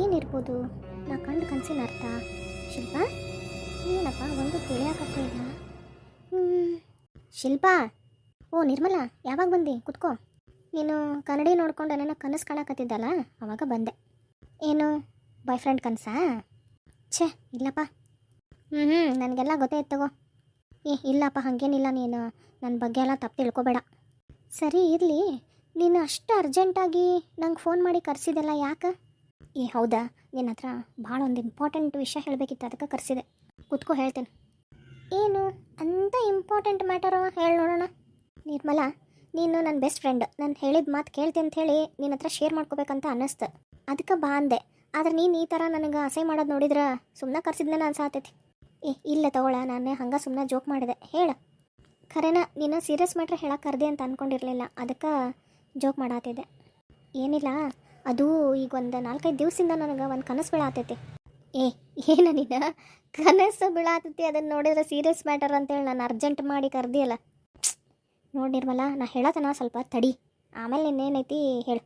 ಏನಿರ್ಬೋದು? ನಾ ಕಂಡು ಕನಸಿನ ಅರ್ಥ. ಶಿಲ್ಪ, ಏನಪ್ಪ, ಒಂದು ತಿಳಿಯಾಕತ್ತ ಇಲ್ಲ. ಶಿಲ್ಪ! ಓ, ನಿರ್ಮಲಾ, ಯಾವಾಗ ಬಂದಿ? ಕುತ್ಕೋ. ನೀನು ಕನ್ನಡಿ ನೋಡ್ಕೊಂಡು ನನ್ನ ಕನಸು ಕಾಣಕತ್ತಿದ್ದಲ್ಲ? ಅವಾಗ ಬಂದೆ. ಏನು ಬಾಯ್ ಫ್ರೆಂಡ್ ಕನಸಾ? ಛೇ, ಇಲ್ಲಪ್ಪ. ಹ್ಞೂ ಹ್ಞೂ ನನಗೆಲ್ಲ ಗೊತ್ತೇ ತಗೋ. ಏ, ಇಲ್ಲಪ್ಪ, ಹಾಗೇನಿಲ್ಲ ನೀನು. ನನ್ನ ಬಗ್ಗೆ ಎಲ್ಲ ತಪ್ಪು ತಿಳ್ಕೊಬೇಡ. ಸರಿ, ಇರಲಿ. ನೀನು ಅಷ್ಟು ಅರ್ಜೆಂಟಾಗಿ ನಂಗೆ ಫೋನ್ ಮಾಡಿ ಕರೆಸಿದೆಲ್ಲ ಯಾಕೆ? ಏ, ಹೌದಾ? ನಿನ್ನ ಹತ್ರ ಭಾಳ ಒಂದು ಇಂಪಾರ್ಟೆಂಟ್ ವಿಷಯ ಹೇಳಬೇಕಿತ್ತು, ಅದಕ್ಕೆ ಕರೆಸಿದೆ. ಕೂತ್ಕೋ, ಹೇಳ್ತೇನೆ. ಏನು? ಅಂಥ ಇಂಪಾರ್ಟೆಂಟ್ ಮ್ಯಾಟರು ಹೇಳಿ ನೋಡೋಣ. ನಿರ್ಮಲಾ, ನೀನು ನನ್ನ ಬೆಸ್ಟ್ ಫ್ರೆಂಡ್ ನಾನು ಹೇಳಿದ ಮಾತು ಕೇಳ್ತೀನಿ ಅಂತ ಹೇಳಿ ನಿನ್ನ ಹತ್ರ ಶೇರ್ ಮಾಡ್ಕೋಬೇಕಂತ ಅನ್ನಿಸ್ತು. ಅದಕ್ಕೆ ಬಾ ಅಂದೆ. ಆದ್ರೆ ನೀನು ಈ ಥರ ನನಗೆ ಅಸಹ್ಯ ಮಾಡೋದು ನೋಡಿದ್ರೆ ಸುಮ್ಮನೆ ಕರ್ಸಿದ್ನೇನ ಅನ್ಸಾತೈತಿ ಏ, ಇಲ್ಲ ತಗೊಳ, ನಾನು ಹಂಗೆ ಸುಮ್ಮನೆ ಜೋಕ್ ಮಾಡಿದೆ. ಹೇಳ. ಖರೇನ, ನೀನು ಸೀರಿಯಸ್ ಮ್ಯಾಟ್ರ್ ಹೇಳಕ್ಕೆ ಕರ್ದೆ ಅಂತ ಅಂದ್ಕೊಂಡಿರಲಿಲ್ಲ ಅದಕ್ಕೆ ಜೋಕ್ ಮಾಡಾತಿದ್ದೆ. ಏನಿಲ್ಲ. ಅದು ಈಗ ಒಂದು ನಾಲ್ಕೈದು ದಿವಸದಿಂದ ನನಗೆ ಒಂದು ಕನಸು ಬೀಳಾತೈತೆ. ಏ ಏನ ನೀನು? ಕನಸು ಬೀಳಾತೈತಿ ಅದನ್ನು ನೋಡಿದ್ರೆ ಸೀರಿಯಸ್ ಮ್ಯಾಟರ್ ಅಂತೇಳಿ ನಾನು ಅರ್ಜೆಂಟ್ ಮಾಡಿ ಕರ್ದಿಯಲ್ಲ. ನೋಡಿ ನಿರ್ಮಲ ನಾ ಹೇಳತನ ಸ್ವಲ್ಪ ತಡಿ. ಆಮೇಲೆ ಇನ್ನೇನೈತಿ ಹೇಳು.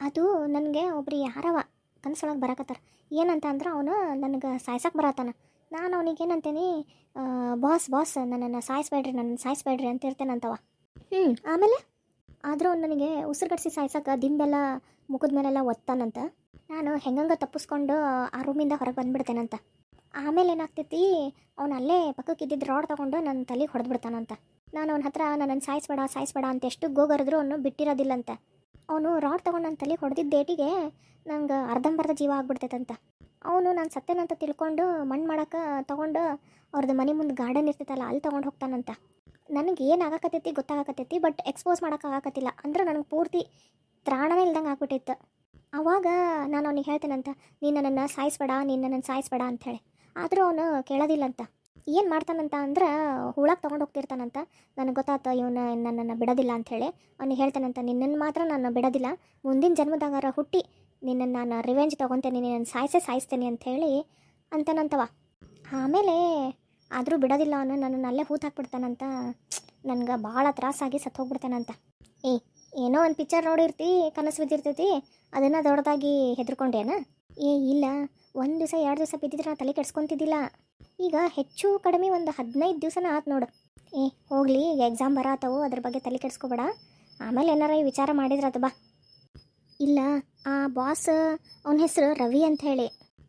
ಅದು ನನಗೆ ಒಬ್ರು ಯಾರವ ಕನಸೊಳಗೆ ಬರಕತ್ತಾರ. ಏನಂತ ಅಂದ್ರೆ ಅವನು ನನಗೆ ಸಾಯ್ಸಕ್ಕೆ ಬರತ್ತಾನ ನಾನು ಅವನಿಗೆ ಏನಂತೇನಿ ಬಾಸ್ ಬಾಸ್ ನನ್ನನ್ನು ಸಾಯಿಸ್ಬೇಡ್ರಿ ನನ್ನನ್ನು ಸಾಯಿಸ್ಬೇಡ್ರಿ ಅಂತ ಇರ್ತೇನಂತವ. ಹ್ಞೂ ಆಮೇಲೆ? ಆದರೂ ಅವ್ನು ನನಗೆ ಕಟ್ಸಿ ಸಾಯ್ಸಕ್ಕೆ ದಿಂಬೆಲ್ಲ ಮುಖದ ಮೇಲೆಲ್ಲ ಒತ್ತಾನಂತ. ನಾನು ಹೆಂಗಂಗ ತಪ್ಪಿಸ್ಕೊಂಡು, ಆ ರೂಮಿಂದ ಹೊರಗೆ ಬಂದ್ಬಿಡ್ತೇನಂತ. ಆಮೇಲೆ ಏನಾಗ್ತೈತಿ, ಅವ್ನು ಅಲ್ಲೇ ಪಕ್ಕಕ್ಕೆ ಇದ್ದಿದ್ದು ರಾಡ್ ತೊಗೊಂಡು ನನ್ನ ತಲೆಗೆ ಹೊಡೆದು ಬಿಡ್ತಾನಂತ ನಾನು ಅವನ ಹತ್ರ ನನ್ನನ್ನು ಸಾಯಿಸ್ಬೇಡ ಸಾಯಿಸ್ಬೇಡ ಅಂತ ಎಷ್ಟು ಗೋಗರಿದ್ರು ಅವನು ಬಿಟ್ಟಿರೋದಿಲ್ಲಂತ. ಅವನು ರಾಡ್ ತೊಗೊಂಡು ನನ್ನ ತಲೆಗೆ ಹೊಡೆದಿದ್ದ ಡೇಟಿಗೆ ನಂಗೆ ಅರ್ಧಂಬರ್ಧ ಜೀವ ಆಗ್ಬಿಡ್ತೈತಂತ. ಅವನು ನಾನು ಸತ್ತೇನಂತ ತಿಳ್ಕೊಂಡು ಮಣ್ಣು ಮಾಡೋಕೆ ತೊಗೊಂಡು ಅವ್ರದ್ದು ಮನೆ ಮುಂದೆ ಗಾರ್ಡನ್ ಇರ್ತೈತಲ್ಲ ಅಲ್ಲಿ ತೊಗೊಂಡು ಹೋಗ್ತಾನಂತ. ನನಗೆ ಏನು ಆಗಾಕತ್ತೈತಿ ಗೊತ್ತಾಗಕತ್ತೈತಿ, ಬಟ್ ಎಕ್ಸ್ಪೋಸ್ ಮಾಡೋಕೆ ಆಗಕತ್ತಿಲ್ಲ. ಅಂದ್ರೆ ನನಗೆ ಪೂರ್ತಿ ತ್ರಾಣನೇ ಇಲ್ದಂಗೆ ಆಗ್ಬಿಟ್ಟಿತ್ತು. ಅವಾಗ ನಾನು ಅವನಿಗೆ ಹೇಳ್ತೇನಂತ, ನೀನು ನನ್ನನ್ನು ಸಾಯಿಸ್ಬೇಡ, ನೀನು ನನ್ನನ್ನು ಸಾಯಿಸ್ಬೇಡ ಅಂಥೇಳಿ ಆದರೂ ಅವನು ಕೇಳೋದಿಲ್ಲಂತ. ಏನು ಮಾಡ್ತಾನಂತ ಅಂದ್ರೆ ಹುಳಕ್ಕೆ ತೊಗೊಂಡು ಹೋಗ್ತಿರ್ತಾನಂತ. ನನಗೆ ಗೊತ್ತಾತ ಇವನು ನನ್ನನ್ನು ಬಿಡೋದಿಲ್ಲ ಅಂಥೇಳಿ ಅವ್ನಿಗೆ ಹೇಳ್ತಾನಂತ ನಿನ್ನನ್ನು ಮಾತ್ರ ನಾನು ಬಿಡೋದಿಲ್ಲ. ಮುಂದಿನ ಜನ್ಮದಾಗಾರ ಹುಟ್ಟಿ ನಿನ್ನನ್ನು ನಾನು ರಿವೆಂಜ್ ತೊಗೊತೇನೆ, ನಿನ್ನನ್ನು ಸಾಯಿಸೇ ಸಾಯಿಸ್ತೇನೆ ಅಂಥೇಳಿ ಅಂತನಂತವ. ಆಮೇಲೆ ಆದರೂ ಬಿಡೋದಿಲ್ಲ ಅವನು, ನನ್ನನ್ನು ಅಲ್ಲೇ ಹೂತ್ ಹಾಕ್ಬಿಡ್ತಾನಂತ ನನಗೆ ಭಾಳ ತ್ರಾಸಾಗಿ ಸತ್ತು ಹೋಗ್ಬಿಡ್ತಾನಂತ ಏ ಏನೋ ಒಂದು ಪಿಕ್ಚರ್ ನೋಡಿರ್ತಿ, ಕನಸು ಬಿದ್ದಿರ್ತೈತಿ, ಅದನ್ನು ದೊಡ್ಡದಾಗಿ ಹೆದರ್ಕೊಂಡೇನ? ಏ, ಇಲ್ಲ. ಒಂದು ದಿವಸ, ಎರಡು ದಿವಸ ಬಿದ್ದಿದ್ರೆ ನಾ ತಲೆ ಕೆಡ್ಸ್ಕೊತಿದ್ದಿಲ್ಲ. ಈಗ ಹೆಚ್ಚು ಕಡಿಮೆ ಒಂದು ಹದಿನೈದು ದಿವಸನ ಆತು ನೋಡು. ಏ, ಹೋಗಲಿ, ಈಗ ಎಕ್ಸಾಮ್ ಬರತ್ತವು ಅದ್ರ ಬಗ್ಗೆ ತಲೆ ಕೆಡ್ಸ್ಕೊಬೇಡ. ಆಮೇಲೆ ಏನಾರ ಈ ವಿಚಾರ ಮಾಡಿದ್ರೆ ಬಾ. ಇಲ್ಲ, ಆ ಬಾಸ್ ಅವನ ಹೆಸರು ರವಿ ಅಂತ ಹೇಳಿ.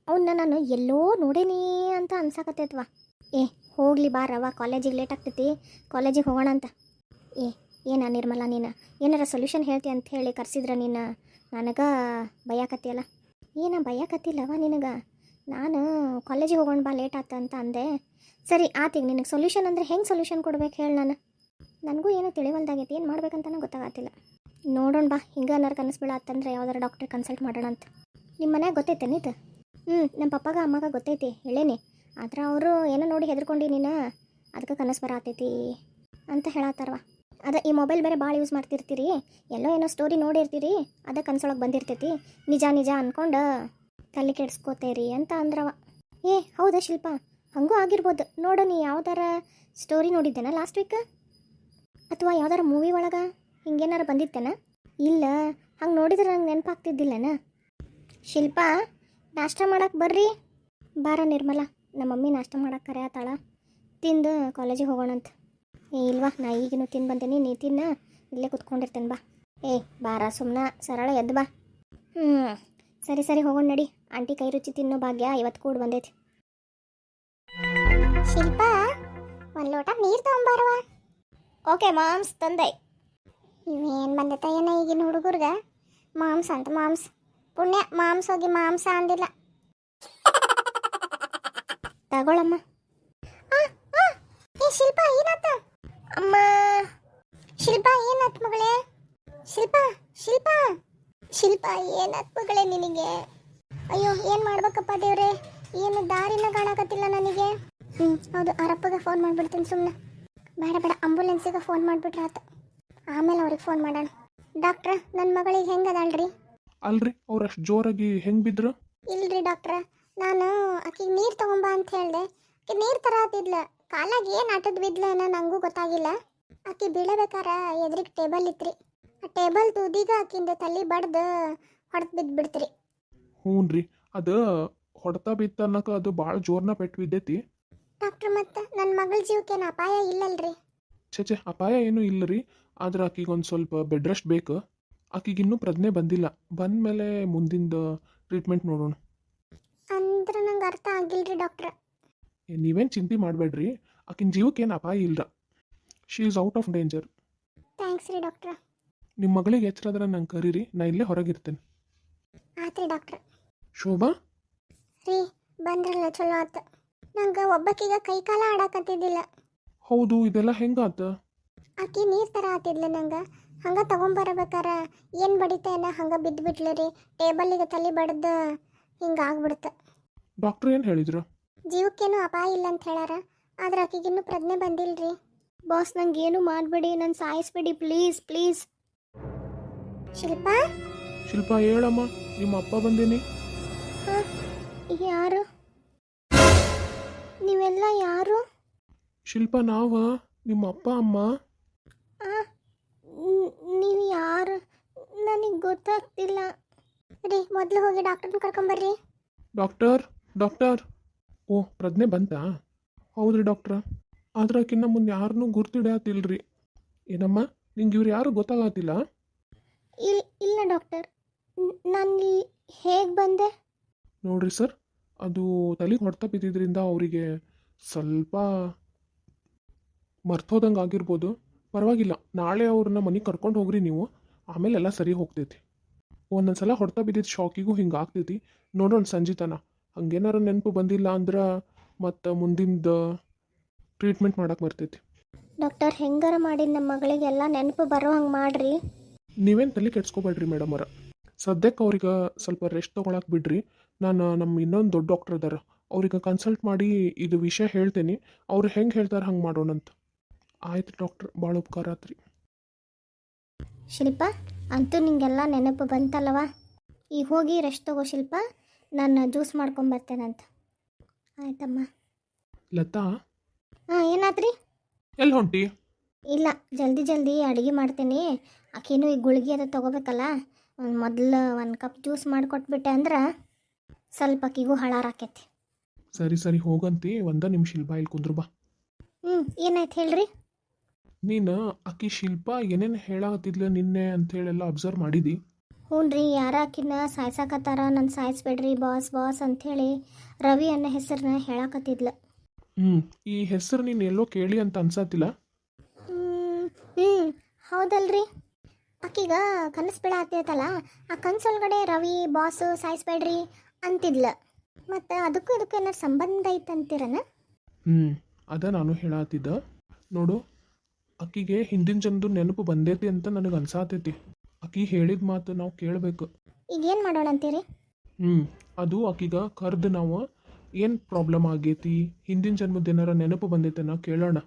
ಅವನ್ನ ನಾನು ಎಲ್ಲೋ ನೋಡೇನಿ ಅಂತ ಅನ್ಸಾಕತ್ತೈತ್ವಾ. ಏ, ಹೋಗ್ಲಿ ಬಾ ರವ ಕಾಲೇಜಿಗೆ ಲೇಟ್ ಆಗ್ತೈತಿ ಕಾಲೇಜಿಗೆ ಹೋಗೋಣ ಅಂತ. ಏ ಏನ ನಿರ್ಮಲ ನೀನು? ಏನಾರ ಸೊಲ್ಯೂಷನ್ ಹೇಳ್ತಿ ಅಂತ ಹೇಳಿ ಕರ್ಸಿದ್ರ ನೀನು ನನಗೆ ಭಯಕತ್ತಿಯಲ್ಲ ಏನ ಭಯಕತ್ತಿಲ್ಲವ ನಿನಗೆ? ನಾನು ಕಾಲೇಜಿಗೆ ಹೋಗೋಣ ಬಾ ಲೇಟ್ ಆತ ಅಂತ ಅಂದೆ. ಸರಿ, ಆತೀಗ ನಿನಗೆ ಸೊಲ್ಯೂಷನ್ ಅಂದರೆ ಹೆಂಗೆ ಸೊಲ್ಯೂಷನ್ ಕೊಡ್ಬೇಕು ಹೇಳಿ ನಾನು. ನನಗೂ ಏನೋ ತಿಳಿವಲ್ದಾಗೈತಿ, ಏನು ಮಾಡ್ಬೇಕಂತನೂ ಗೊತ್ತಾಗತ್ತಿಲ್ಲ ನೋಡೋಣ ಬಾ, ಹಿಂಗೆ ಏನಾರು ಕನಸು ಬೀಳತ್ತಂದ್ರೆ ಯಾವ್ದಾರು ಡಾಕ್ಟ್ರಿಗೆ ಕನ್ಸಲ್ಟ್ ಮಾಡೋಣ ಅಂತ. ನಿಮ್ಮ ಮನ್ಯಾಗ ಗೊತ್ತೈತೆ ನೀತು? ಹ್ಞೂ ನಮ್ಮ ಪಪ್ಪಾಗ ಅಮ್ಮಗ ಗೊತ್ತೈತಿ, ಹೇಳೇನಿ. ಆದ್ರೆ ಅವರು ಏನೋ ನೋಡಿ ಹೆದರ್ಕೊಂಡು ನೀನು. ಅದಕ್ಕೆ ಕನಸು ಬರತೈತಿ ಅಂತ ಹೇಳತ್ತಾರವ ಅದ ಈ ಮೊಬೈಲ್ ಬೇರೆ ಭಾಳ ಯೂಸ್ ಮಾಡ್ತಿರ್ತೀರಿ. ಎಲ್ಲೋ ಏನೋ ಸ್ಟೋರಿ ನೋಡಿರ್ತೀರಿ, ಅದ ಕನ್ಸೊಳಗೆ ಬಂದಿರ್ತೈತಿ. ನಿಜ ನಿಜ ಅನ್ಕೊಂಡು ತಲೆ ಕೆಡ್ಸ್ಕೋತೇರಿ ಅಂತ ಅಂದ್ರವ. ಏ, ಹೌದಾ ಶಿಲ್ಪ? ಹಂಗೂ ಆಗಿರ್ಬೋದು. ನೋಡು, ನೀ ಯಾವ್ದಾರ ಸ್ಟೋರಿ ನೋಡಿದ್ದೇನ ಲಾಸ್ಟ್ ವೀಕ್ ಅಥವಾ ಯಾವ್ದಾರ ಮೂವಿ ಒಳಗೆ? ಹಿಂಗೇನಾರ ಬಂದಿತ್ತೇನ? ಇಲ್ಲ, ಹಂಗೆ ನೋಡಿದ್ರೆ ನಂಗೆ ನೆನಪಾಗ್ತಿದ್ದಿಲ್ಲನ? ಶಿಲ್ಪ, ನಾಷ್ಟ ಮಾಡಕ್ಕೆ ಬರ್ರಿ. ಬಾರ ನಿರ್ಮಲ ನಮ್ಮ ಮಮ್ಮಿ ನಾಷ್ಟ ಮಾಡಕ್ಕೆ ಆತಾಳ. ತಿಂದು ಕಾಲೇಜಿಗೆ ಹೋಗೋಣಂತ. ಇಲ್ವಾ? ನಾ ಈಗಿನೂ ತಿಂದು ಬಂದೇನಿ ನೀ ತಿನ್ನ. ಇಲ್ಲೇ ಕುತ್ಕೊಂಡಿರ್ತೇನೆ ಬಾ. ಏ ಬಾರ ಸುಮ್ಮನೆ ಸರಳ ಎದ್ದು ಬಾ. ಹ್ಞೂ ಸರಿ ಸರಿ ಹೋಗೋಣ ನಡಿ. ಆಂಟಿ ಕೈ ರುಚಿ ತಿನ್ನೋ ಭಾಗ್ಯ ಇವತ್ತು ಕೂಡ ಬಂದೈತಿ. ಶಿಲ್ಪ ಒಂದು ಲೋಟ ನೀರು ತಗೊಂಬಾರವ? ಓಕೆ ಮಾಮ್ಸ್ ತಂದೆ. ಇವೇನು ಬಂದೈತ ಏನ ಈಗಿನ ಹುಡುಗರ್ಗ? ಮಾಂಸ ಅಂತ ಮಾಂಸ ಪುಣ್ಯ ಮಾಂಸ ಹೋಗಿ ಮಾಂಸ ಅಂದಿಲ್ಲ. ತಗೊಳಮ್ಮ. ಏ ಶಿಲ್ಪ ಏನಾತ? ಅಮ್ಮ. ಶಿಲ್ಪಾ ಏನಾತ್ ಮಗಳೇ? ಶಿಲ್ಪ ಶಿಲ್ಪ. ಶಿಲ್ಪಾ ಏನಾತ್ ಮಗಳೇ ನಿನಗೆ? ಅಯ್ಯೋ ಏನು ಮಾಡ್ಬೇಕಪ್ಪ ದೇವ್ರೆ? ಏನು ದಾರಿನ ಕಾಣಕತ್ತಿಲ್ಲ ನನಗೆ. ಹ್ಞೂ ಹೌದು ಅರಪ್ಪಗೆ ಫೋನ್ ಮಾಡ್ಬಿಡ್ತೀನಿ ಸುಮ್ಮನೆ ಬೇಡ ಬೇಡ ಆಂಬುಲೆನ್ಸಿಗೆ ಫೋನ್ ಮಾಡಿಬಿಟ್ರೆ ಆತ. ಆಮೇಲೆ ಅವ್ರಿಗೆ ಫೋನ್ ಮಾಡೋಣ. ಡಾಕ್ಟ್ರ ನನ್ನ ಮಗಳಿಗೆ ಹೆಂಗದಾಳ್ರಿ ಅಲ್ರಿ ಅವ್ರು ಅಷ್ಟು ಜೋರಾಗಿ ಹೆಂಗೆ ಬಿದ್ರು? ಇಲ್ರಿ ಡಾಕ್ಟ್ರ ನಾನು ಆಕಿಗೆ ನೀರು ತಗೊಂಬಾ ಅಂತ ಹೇಳ್ದೆ. ಆಕೆ ನೀರು ತರತ್ತಿದ್ಲ ಕಾಲಾಗ ಏನು ಆಟದ ಬಿದ್ಲೇನ ನಂಗೂ ಗೊತ್ತಾಗಿಲ್ಲ. ಆಕೆ ಬೀಳಬೇಕಾರ ಎದ್ರಿಗೆ ಟೇಬಲ್ ಇತ್ರಿ. ಆ ಟೇಬಲ್ ತುದಿಗ ಆಕಿಂದ ತಲೆ ಬಡ್ದು ಹೊಡೆದು ಬಿದ್ದುಬಿಡ್ತ್ರಿ ಹ್ಞೂ ರೀ ಅದು ಹೊಡೆತ ಬಿತ್ತ ಅನ್ನೋಕೆ ಅದು ಭಾಳ ಜೋರ್ನ ಪೆಟ್ಟು ಬಿದ್ದೈತಿ ಡಾಕ್ಟ್ರ್ ಮತ್ತೆ ನನ್ನ ಮಗಳ ಜೀವಕ್ಕೇನು ಅಪಾಯ ಇಲ್ಲಲ್ರಿ. ಛೆ ಛೆ ಅಪಾಯ ಏನೂ ಇಲ್ಲ ರೀ ಆದ್ರೆ ಆಕಿಗೆ ಒಂದು ಸ್ವಲ್ಪ ಬೆಡ್ ರೆಸ್ಟ್ ಬೇಕು. ಆಕಿಗೆ ಇನ್ನೂ ಪ್ರಜ್ಞೆ ಬಂದಿಲ್ಲ. ಬಂದಮೇಲೆ ಮುಂದಿಂದ ಟ್ರೀಟ್ಮೆಂಟ್ ನೋಡೋಣ. ಅಂದ್ರೆ ನಂಗೆ ಅರ್ಥ ಆಗಿಲ್ರಿ ಡಾಕ್ಟ್ರ. ನೀವೇನ್ ಚಿಂತೆ ಮಾಡಬೇಡ್ರಿ. ಆಕಿನ ಜೀವಕ್ಕೆ ಏನು ಅಪಾಯ ಇಲ್ಲ she is out of danger thanks ರೀ ಡಾಕ್ಟ್ರ ನಿಮ್ಮ ಮಗಳಿಗೆ ಎಚ್ಚರಾದ್ರೆ ನಂಗೆ ಕರೀರಿ. ನಾ ಇಲ್ಲೇ ಹೊರಗಿರ್ತೇನೆ. ಆತ್ರಿ ಡಾಕ್ಟ್ರ ಶೋಭಾ? ರೀ ಬಂದ್ರಲ್ಲ ಚಲೋ ಆತ. ನಂಗೆ ಒಬ್ಬಕ್ಕೀಗ ಕೈ ಕಾಲ ಆಡಕತ್ತಿದ್ದಿಲ್ಲ. ಹೌದು ಇದೆಲ್ಲ ಹೆಂಗಾತ ಆಕಿ ನೀರು ಥರ ಆತಿದ್ಲ ನಂಗೆ. ಹಂಗೆ ತೊಗೊಂಬರ್ಬೇಕಾರ. ಏನು ಬಡಿತೇನ ಹಂಗೆ ಬಿದ್ದು ಬಿಟ್ಲು ರೀ ಟೇಬಲಿಗೆ ತಲೆ ಬಡ್ದು ಹಿಂಗೆ ಆಗ್ಬಿಡ್ತ. ಡಾಕ್ಟ್ರ್ ಏನು ಹೇಳಿದ್ರು? ಜೀವಕ್ಕೇನು ಅಪಾಯ ಇಲ್ಲ ಅಂತ ಹೇಳಾರ? ಆದ್ರೆ ಆಕೆಗಿನ್ನೂ ಪ್ರಜ್ಞೆ ಬಂದಿಲ್ರಿ. ಬಾಸ್ ನಂಗೆ ಏನು ಮಾಡಬೇಡಿ ನನ್ನ ಸಾಯಿಸ್ಬೇಡಿ ಪ್ಲೀಸ್ ಪ್ಲೀಸ್ ಶಿಲ್ಪಾ? ಶಿಲ್ಪ ಹೇಳಮ್ಮ ನಿಮ್ಮ ಅಪ್ಪ ಬಂದೇನಿ. ಯಾರು? ನೀವೆಲ್ಲ ಯಾರು? ಶಿಲ್ಪ ನಾವ ನಿಮ್ಮ ಅಪ್ಪ ಅಮ್ಮ. ನೀವು ಯಾರು? ನನಗೆ ಗೊತ್ತಾಗ್ತಿಲ್ಲ. ರೀ ಮೊದಲು ಹೋಗಿ ಡಾಕ್ಟರ್ನ ಕರ್ಕೊಂಬರ್ರಿ ಡಾಕ್ಟರ್ ಡಾಕ್ಟರ್. ಓ ಪ್ರಜ್ಞೆ ಬಂತಾ? ಹೌದ್ರಿ ಡಾಕ್ಟ್ರ. ಆದ್ರೆ ಆಕಿನ್ನ ಮುಂದೆ ಯಾರನ್ನೂ ಗುರ್ತಿಡ್ಯಾತಿಲ್ರಿ ಏನಮ್ಮ ನಿಂಗೆ ಇವ್ರು ಯಾರು ಗೊತ್ತಾಗತ್ತಿಲ್ಲ ಇಲ್ಲ ಇಲ್ಲ ಡಾಕ್ಟರ್. ನಾನು ಹೇಗೆ ಬಂದೆ? ನೋಡ್ರಿ ಸರ್ ಅದು ತಲೆಗೆ ಹೊಡ್ತ ಬಿದ್ದಿದ್ರಿಂದ ಅವರಿಗೆ ಸ್ವಲ್ಪ ಮರ್ತೋದಂಗೆ ಆಗಿರ್ಬೋದು. ಪರವಾಗಿಲ್ಲ ನಾಳೆ ಅವ್ರನ್ನ ಮನೆಗೆ ಕರ್ಕೊಂಡು ಹೋಗ್ರಿ ನೀವು. ಆಮೇಲೆ ಎಲ್ಲ ಸರಿ ಹೋಗ್ತೈತಿ. ಒಂದೊಂದು ಸಲ ಹೊಡ್ತಾ ಬಿದ್ದಿದ್ದು ಶಾಕಿಗೂ ಹಿಂಗೆ ಆಗ್ತೈತಿ. ನೋಡೋಣ ಸಂಜಿತನ. ಹಂಗೇನಾರ ನೆನಪು ಬಂದಿಲ್ಲ ಅಂದ್ರೆ ಮತ್ತು ಮುಂದಿಂದ ಟ್ರೀಟ್ಮೆಂಟ್ ಮಾಡಕ್ಕೆ ಬರ್ತೈತಿ. ಡಾಕ್ಟರ್ ಹೆಂಗಾರ ಮಾಡಿ ನಮ್ಮ ಮಗಳಿಗೆಲ್ಲ ನೆನಪು ಬರೋ ಹಂಗೆ ಮಾಡ್ರಿ? ನೀವೇನು ತಲೆ ಕೆಡ್ಸ್ಕೊಬೇಡ್ರಿ ಮೇಡಮ್ ಅವರ. ಸದ್ಯಕ್ಕೆ ಅವ್ರಿಗೆ ಸ್ವಲ್ಪ ರೆಸ್ಟ್ ತೊಗೊಳಕ್ಕೆ ಬಿಡ್ರಿ. ನಾನು ನಮ್ಮ ಇನ್ನೊಂದು ದೊಡ್ಡ ಡಾಕ್ಟರ್ ಅದಾರ. ಅವ್ರಿಗೆ ಕನ್ಸಲ್ಟ್ ಮಾಡಿ ಇದು ವಿಷಯ ಹೇಳ್ತೇನೆ. ಅವ್ರು ಹೆಂಗೆ ಹೇಳ್ತಾರೆ ಹಂಗೆ ಮಾಡೋಣಂತ ಆಯ್ತು ಡಾಕ್ಟ್ರ್ ಭಾಳ ಉಪಕಾರ ಆತ್ರಿ. ಶಿಲ್ಪ ಅಂತೂ ನಿಂಗೆಲ್ಲ ನೆನಪು ಬಂತಲ್ವಾ ಈಗ ಹೋಗಿ ರೆಸ್ಟ್ ತಗೋ ಶಿಲ್ಪ. ನಾನು ಜ್ಯೂಸ್ ಮಾಡ್ಕೊಂಬರ್ತೇನಂತ ಆಯ್ತಮ್ಮ. ಲತಾ? ಹಾಂ ಏನಾತ್ರಿ ಎಲ್ಲಿ ಹೊಂಟಿ? ಇಲ್ಲ ಜಲ್ದಿ ಜಲ್ದಿ ಅಡುಗೆ ಮಾಡ್ತೀನಿ. ಆಕಿನೂ ಈ ಗುಳಿಗೆ ಅದು ತೊಗೋಬೇಕಲ್ಲ. ಮೊದಲು ಒಂದು ಕಪ್ ಜ್ಯೂಸ್ ಮಾಡಿಕೊಟ್ಬಿಟ್ಟೆ ಅಂದ್ರೆ ಸ್ವಲ್ಪ ಆಕಿಗೂ ಹಳಾರಾಕೈತಿ ಸರಿ ಸರಿ ಹೋಗಂತಿ. ಒಂದ ನಿಮಿಷ ಇಲ್ಲಿ ಬಾ ಇಲ್ಲಿ ಕುಂದ್ರು ಬಾ. ಹ್ಞೂ ಏನಾಯ್ತು ಹೇಳ್ರಿ? ನೀನು ಆಕಿ ಶಿಲ್ಪ ಏನೇನು ಹೇಳಾಗತ್ತಿದ್ಲ ನಿನ್ನೆ ಅಂತೇಳೆಲ್ಲ ಅಬ್ಸರ್ವ್ ಮಾಡಿದಿ? ಹ್ಞೂ ರೀ ಯಾರ ಆಕಿನ ಸಾಯ್ಸಾಕತ್ತಾರ? ನನ್ನ ಸಾಯಿಸ್ಬೇಡ್ರಿ ಬಾಸ್ ಬಾಸ್ ಅಂಥೇಳಿ ರವಿ ಅನ್ನೋ ಹೆಸರನ್ನ ಹೇಳಾಕತ್ತಿದ್ಲ. ಹ್ಞೂ ಈ ಹೆಸರು ನೀನು ಎಲ್ಲೋ ಕೇಳಿ ಅಂತ ಅನ್ಸತ್ತಿಲ್ಲ? ಹ್ಞೂ ಹೌದಲ್ರಿ. ಆಕೀಗ ಕನಸು ಬೇಡ ಆಗ್ತೈತಲ್ಲ ಆ ಕನಸೊಳಗಡೆ ರವಿ ಬಾಸು ಸಾಯಿಸ್ಬೇಡ್ರಿ ಅಂತಿದ್ಲ. ಮತ್ತು ಅದಕ್ಕೂ ಇದಕ್ಕೂ ಏನಾರು ಸಂಬಂಧ ಐತಂತೀರನ? ಹ್ಞೂ ಅದ ನಾನು ಹೇಳತ್ತಿದ್ದ ನೋಡು ಆಕಿಗೆ ಹಿಂದಿನ ಜನದು ನೆನಪು ಬಂದೈತಿ ಅಂತ ನನಗೆ ಅನ್ಸಾತೈತಿ. ಆಕಿ ಹೇಳಿದ ಮಾತು ನಾವು ಕೇಳಬೇಕು. ಈಗ ಏನು ಮಾಡೋಣ ಅಂತೀರಿ? ಹ್ಞೂ ಅದು ಆಕಿಗ ಕರೆದು ನಾವು ಏನು ಪ್ರಾಬ್ಲಮ್ ಆಗೈತಿ ಹಿಂದಿನ ಜನ್ಮದ ಏನಾರ ನೆನಪು ಬಂದೈತೆನ ಕೇಳೋಣ.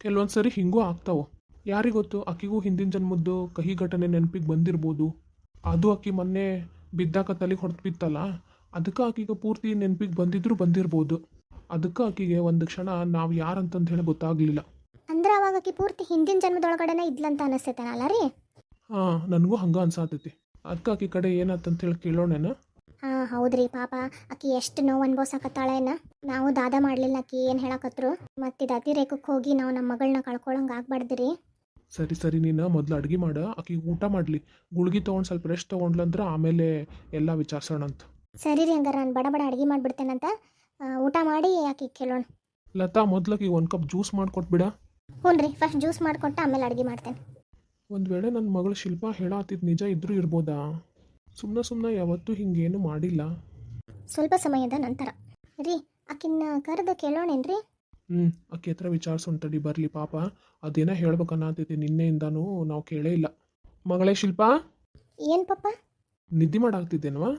ಕೆಲವೊಂದು ಸರಿ ಹಿಂಗೂ ಆಗ್ತಾವ. ಯಾರಿಗೊತ್ತು ಆಕಿಗೂ ಹಿಂದಿನ ಜನ್ಮದ್ದು ಕಹಿ ಘಟನೆ ನೆನಪಿಗೆ ಬಂದಿರ್ಬೋದು? ಅದು ಆಕಿ ಮೊನ್ನೆ ಬಿದ್ದಾಕ ತಲೆಗೆ ಹೊಡೆದು ಬಿತ್ತಲ್ಲ ಅದಕ್ಕೆ ಆಕಿಗೆ ಪೂರ್ತಿ ನೆನಪಿಗೆ ಬಂದಿದ್ರು ಬಂದಿರ್ಬೋದು. ಅದಕ್ಕೆ ಆಕಿಗೆ ಒಂದು ಕ್ಷಣ ನಾವು ಯಾರಂತಂದು ಹೇಳಿ ಗೊತ್ತಾಗಲಿಲ್ಲ. ಅಂದ್ರೆ ಅವಾಗ ಆಕಿ ಪೂರ್ತಿ ಹಿಂದಿನ ಜನ್ಮದೊಳಗಡೆನೇ ಇದ್ಲಂತ ಅನಿಸ್ತೈತನಲ್ಲ ರೀ? ಹಾಂ ನನಗೂ ಹಂಗೆ ಅನ್ಸಾತೈತಿ. ಅಕ್ಕ ಆಕಿ ಕಡೆ ಏನಾತಂತ ಹೇಳಿ ಕೇಳೋಣೇನ? ಹಾಂ ಹೌದ್ರಿ ಪಾಪ. ಅಕ್ಕಿ ಎಷ್ಟು ನೋವು ಅನ್ಭವಿಸಕತ್ತಾಳೇನ? ನಾವು ದಾದ ಮಾಡಲಿಲ್ಲ ಅಕ್ಕಿ ಏನು ಹೇಳಕತ್ರು? ಅತಿ ಅತಿರೇಕಕ್ಕೆ ಹೋಗಿ ನಾವು ನಮ್ಮ ಮಗಳನ್ನ ಕಳ್ಕೊಳಂಗೆ ಆಗ್ಬಾರ್ದ್ರಿ. ಸರಿ ಸರಿ ನೀನು ಮೊದಲು ಅಡುಗೆ ಮಾಡ. ಅಕ್ಕಿ ಊಟ ಮಾಡಲಿ. ಗುಳ್ಗಿ ತೊಗೊಂಡು ಸ್ವಲ್ಪ ರೆಸ್ಟ್ ತೊಗೊಂಡ್ಲಂದ್ರೆ ಆಮೇಲೆ ಎಲ್ಲ ವಿಚಾರಿಸೋಣ ಅಂತ. ಸರಿ ರೀ ಹಂಗಾರೆ ನಾನು ಬಡ ಬಡ ಅಡುಗೆ ಮಾಡಿಬಿಡ್ತೇನಂತ. ಊಟ ಮಾಡಿ ಅಕ್ಕಿ ಕೇಳೋಣ. ಲತಾ ಮೊದ್ಲಕ್ಕೆ ಒಂದು ಕಪ್ ಜ್ಯೂಸ್ ಮಾಡ್ಕೊಟ್ಬಿಡ ಹ್ಞೂ ರೀ ಫಸ್ಟ್ ಜ್ಯೂಸ್ ಮಾಡಿಕೊಟ್ಟು ಆಮೇಲೆ ಅಡುಗೆ ಮಾಡ್ತೇನೆ. ಒಂದು ವೇಳೆ ನನ್ನ ಮಗಳು ಶಿಲ್ಪ ಹೇಳಾತಿದ್ ನಿಜ ಇದ್ರೂ ಇರ್ಬೋದಾ? ಸುಮ್ಮನೆ ಸುಮ್ಮನೆ ಯಾವತ್ತೂ ಹಿಂಗೇನು ಮಾಡಿಲ್ಲ. ಸ್ವಲ್ಪ ಸಮಯದ ನಂತರ. ರೀ ಆಕಿನ್ನ ಕರೆದು ಕೇಳೋಣೇನ್ರಿ? ಹ್ಞೂ ಆಕೆ ಹತ್ರ ವಿಚಾರಿಸೋಂತಡಿ ಬರಲಿ ಪಾಪ. ಅದೇನೋ ಹೇಳ್ಬೇಕನ್ನತೈತಿ ನಿನ್ನೆಯಿಂದನೂ ನಾವು ಕೇಳೇ ಇಲ್ಲ. ಮಗಳೇ ಶಿಲ್ಪ? ಏನ್ ಪಾಪ ನಿದ್ದೆ ಮಾಡಾಕ್ತಿದ್ದೇನವಾ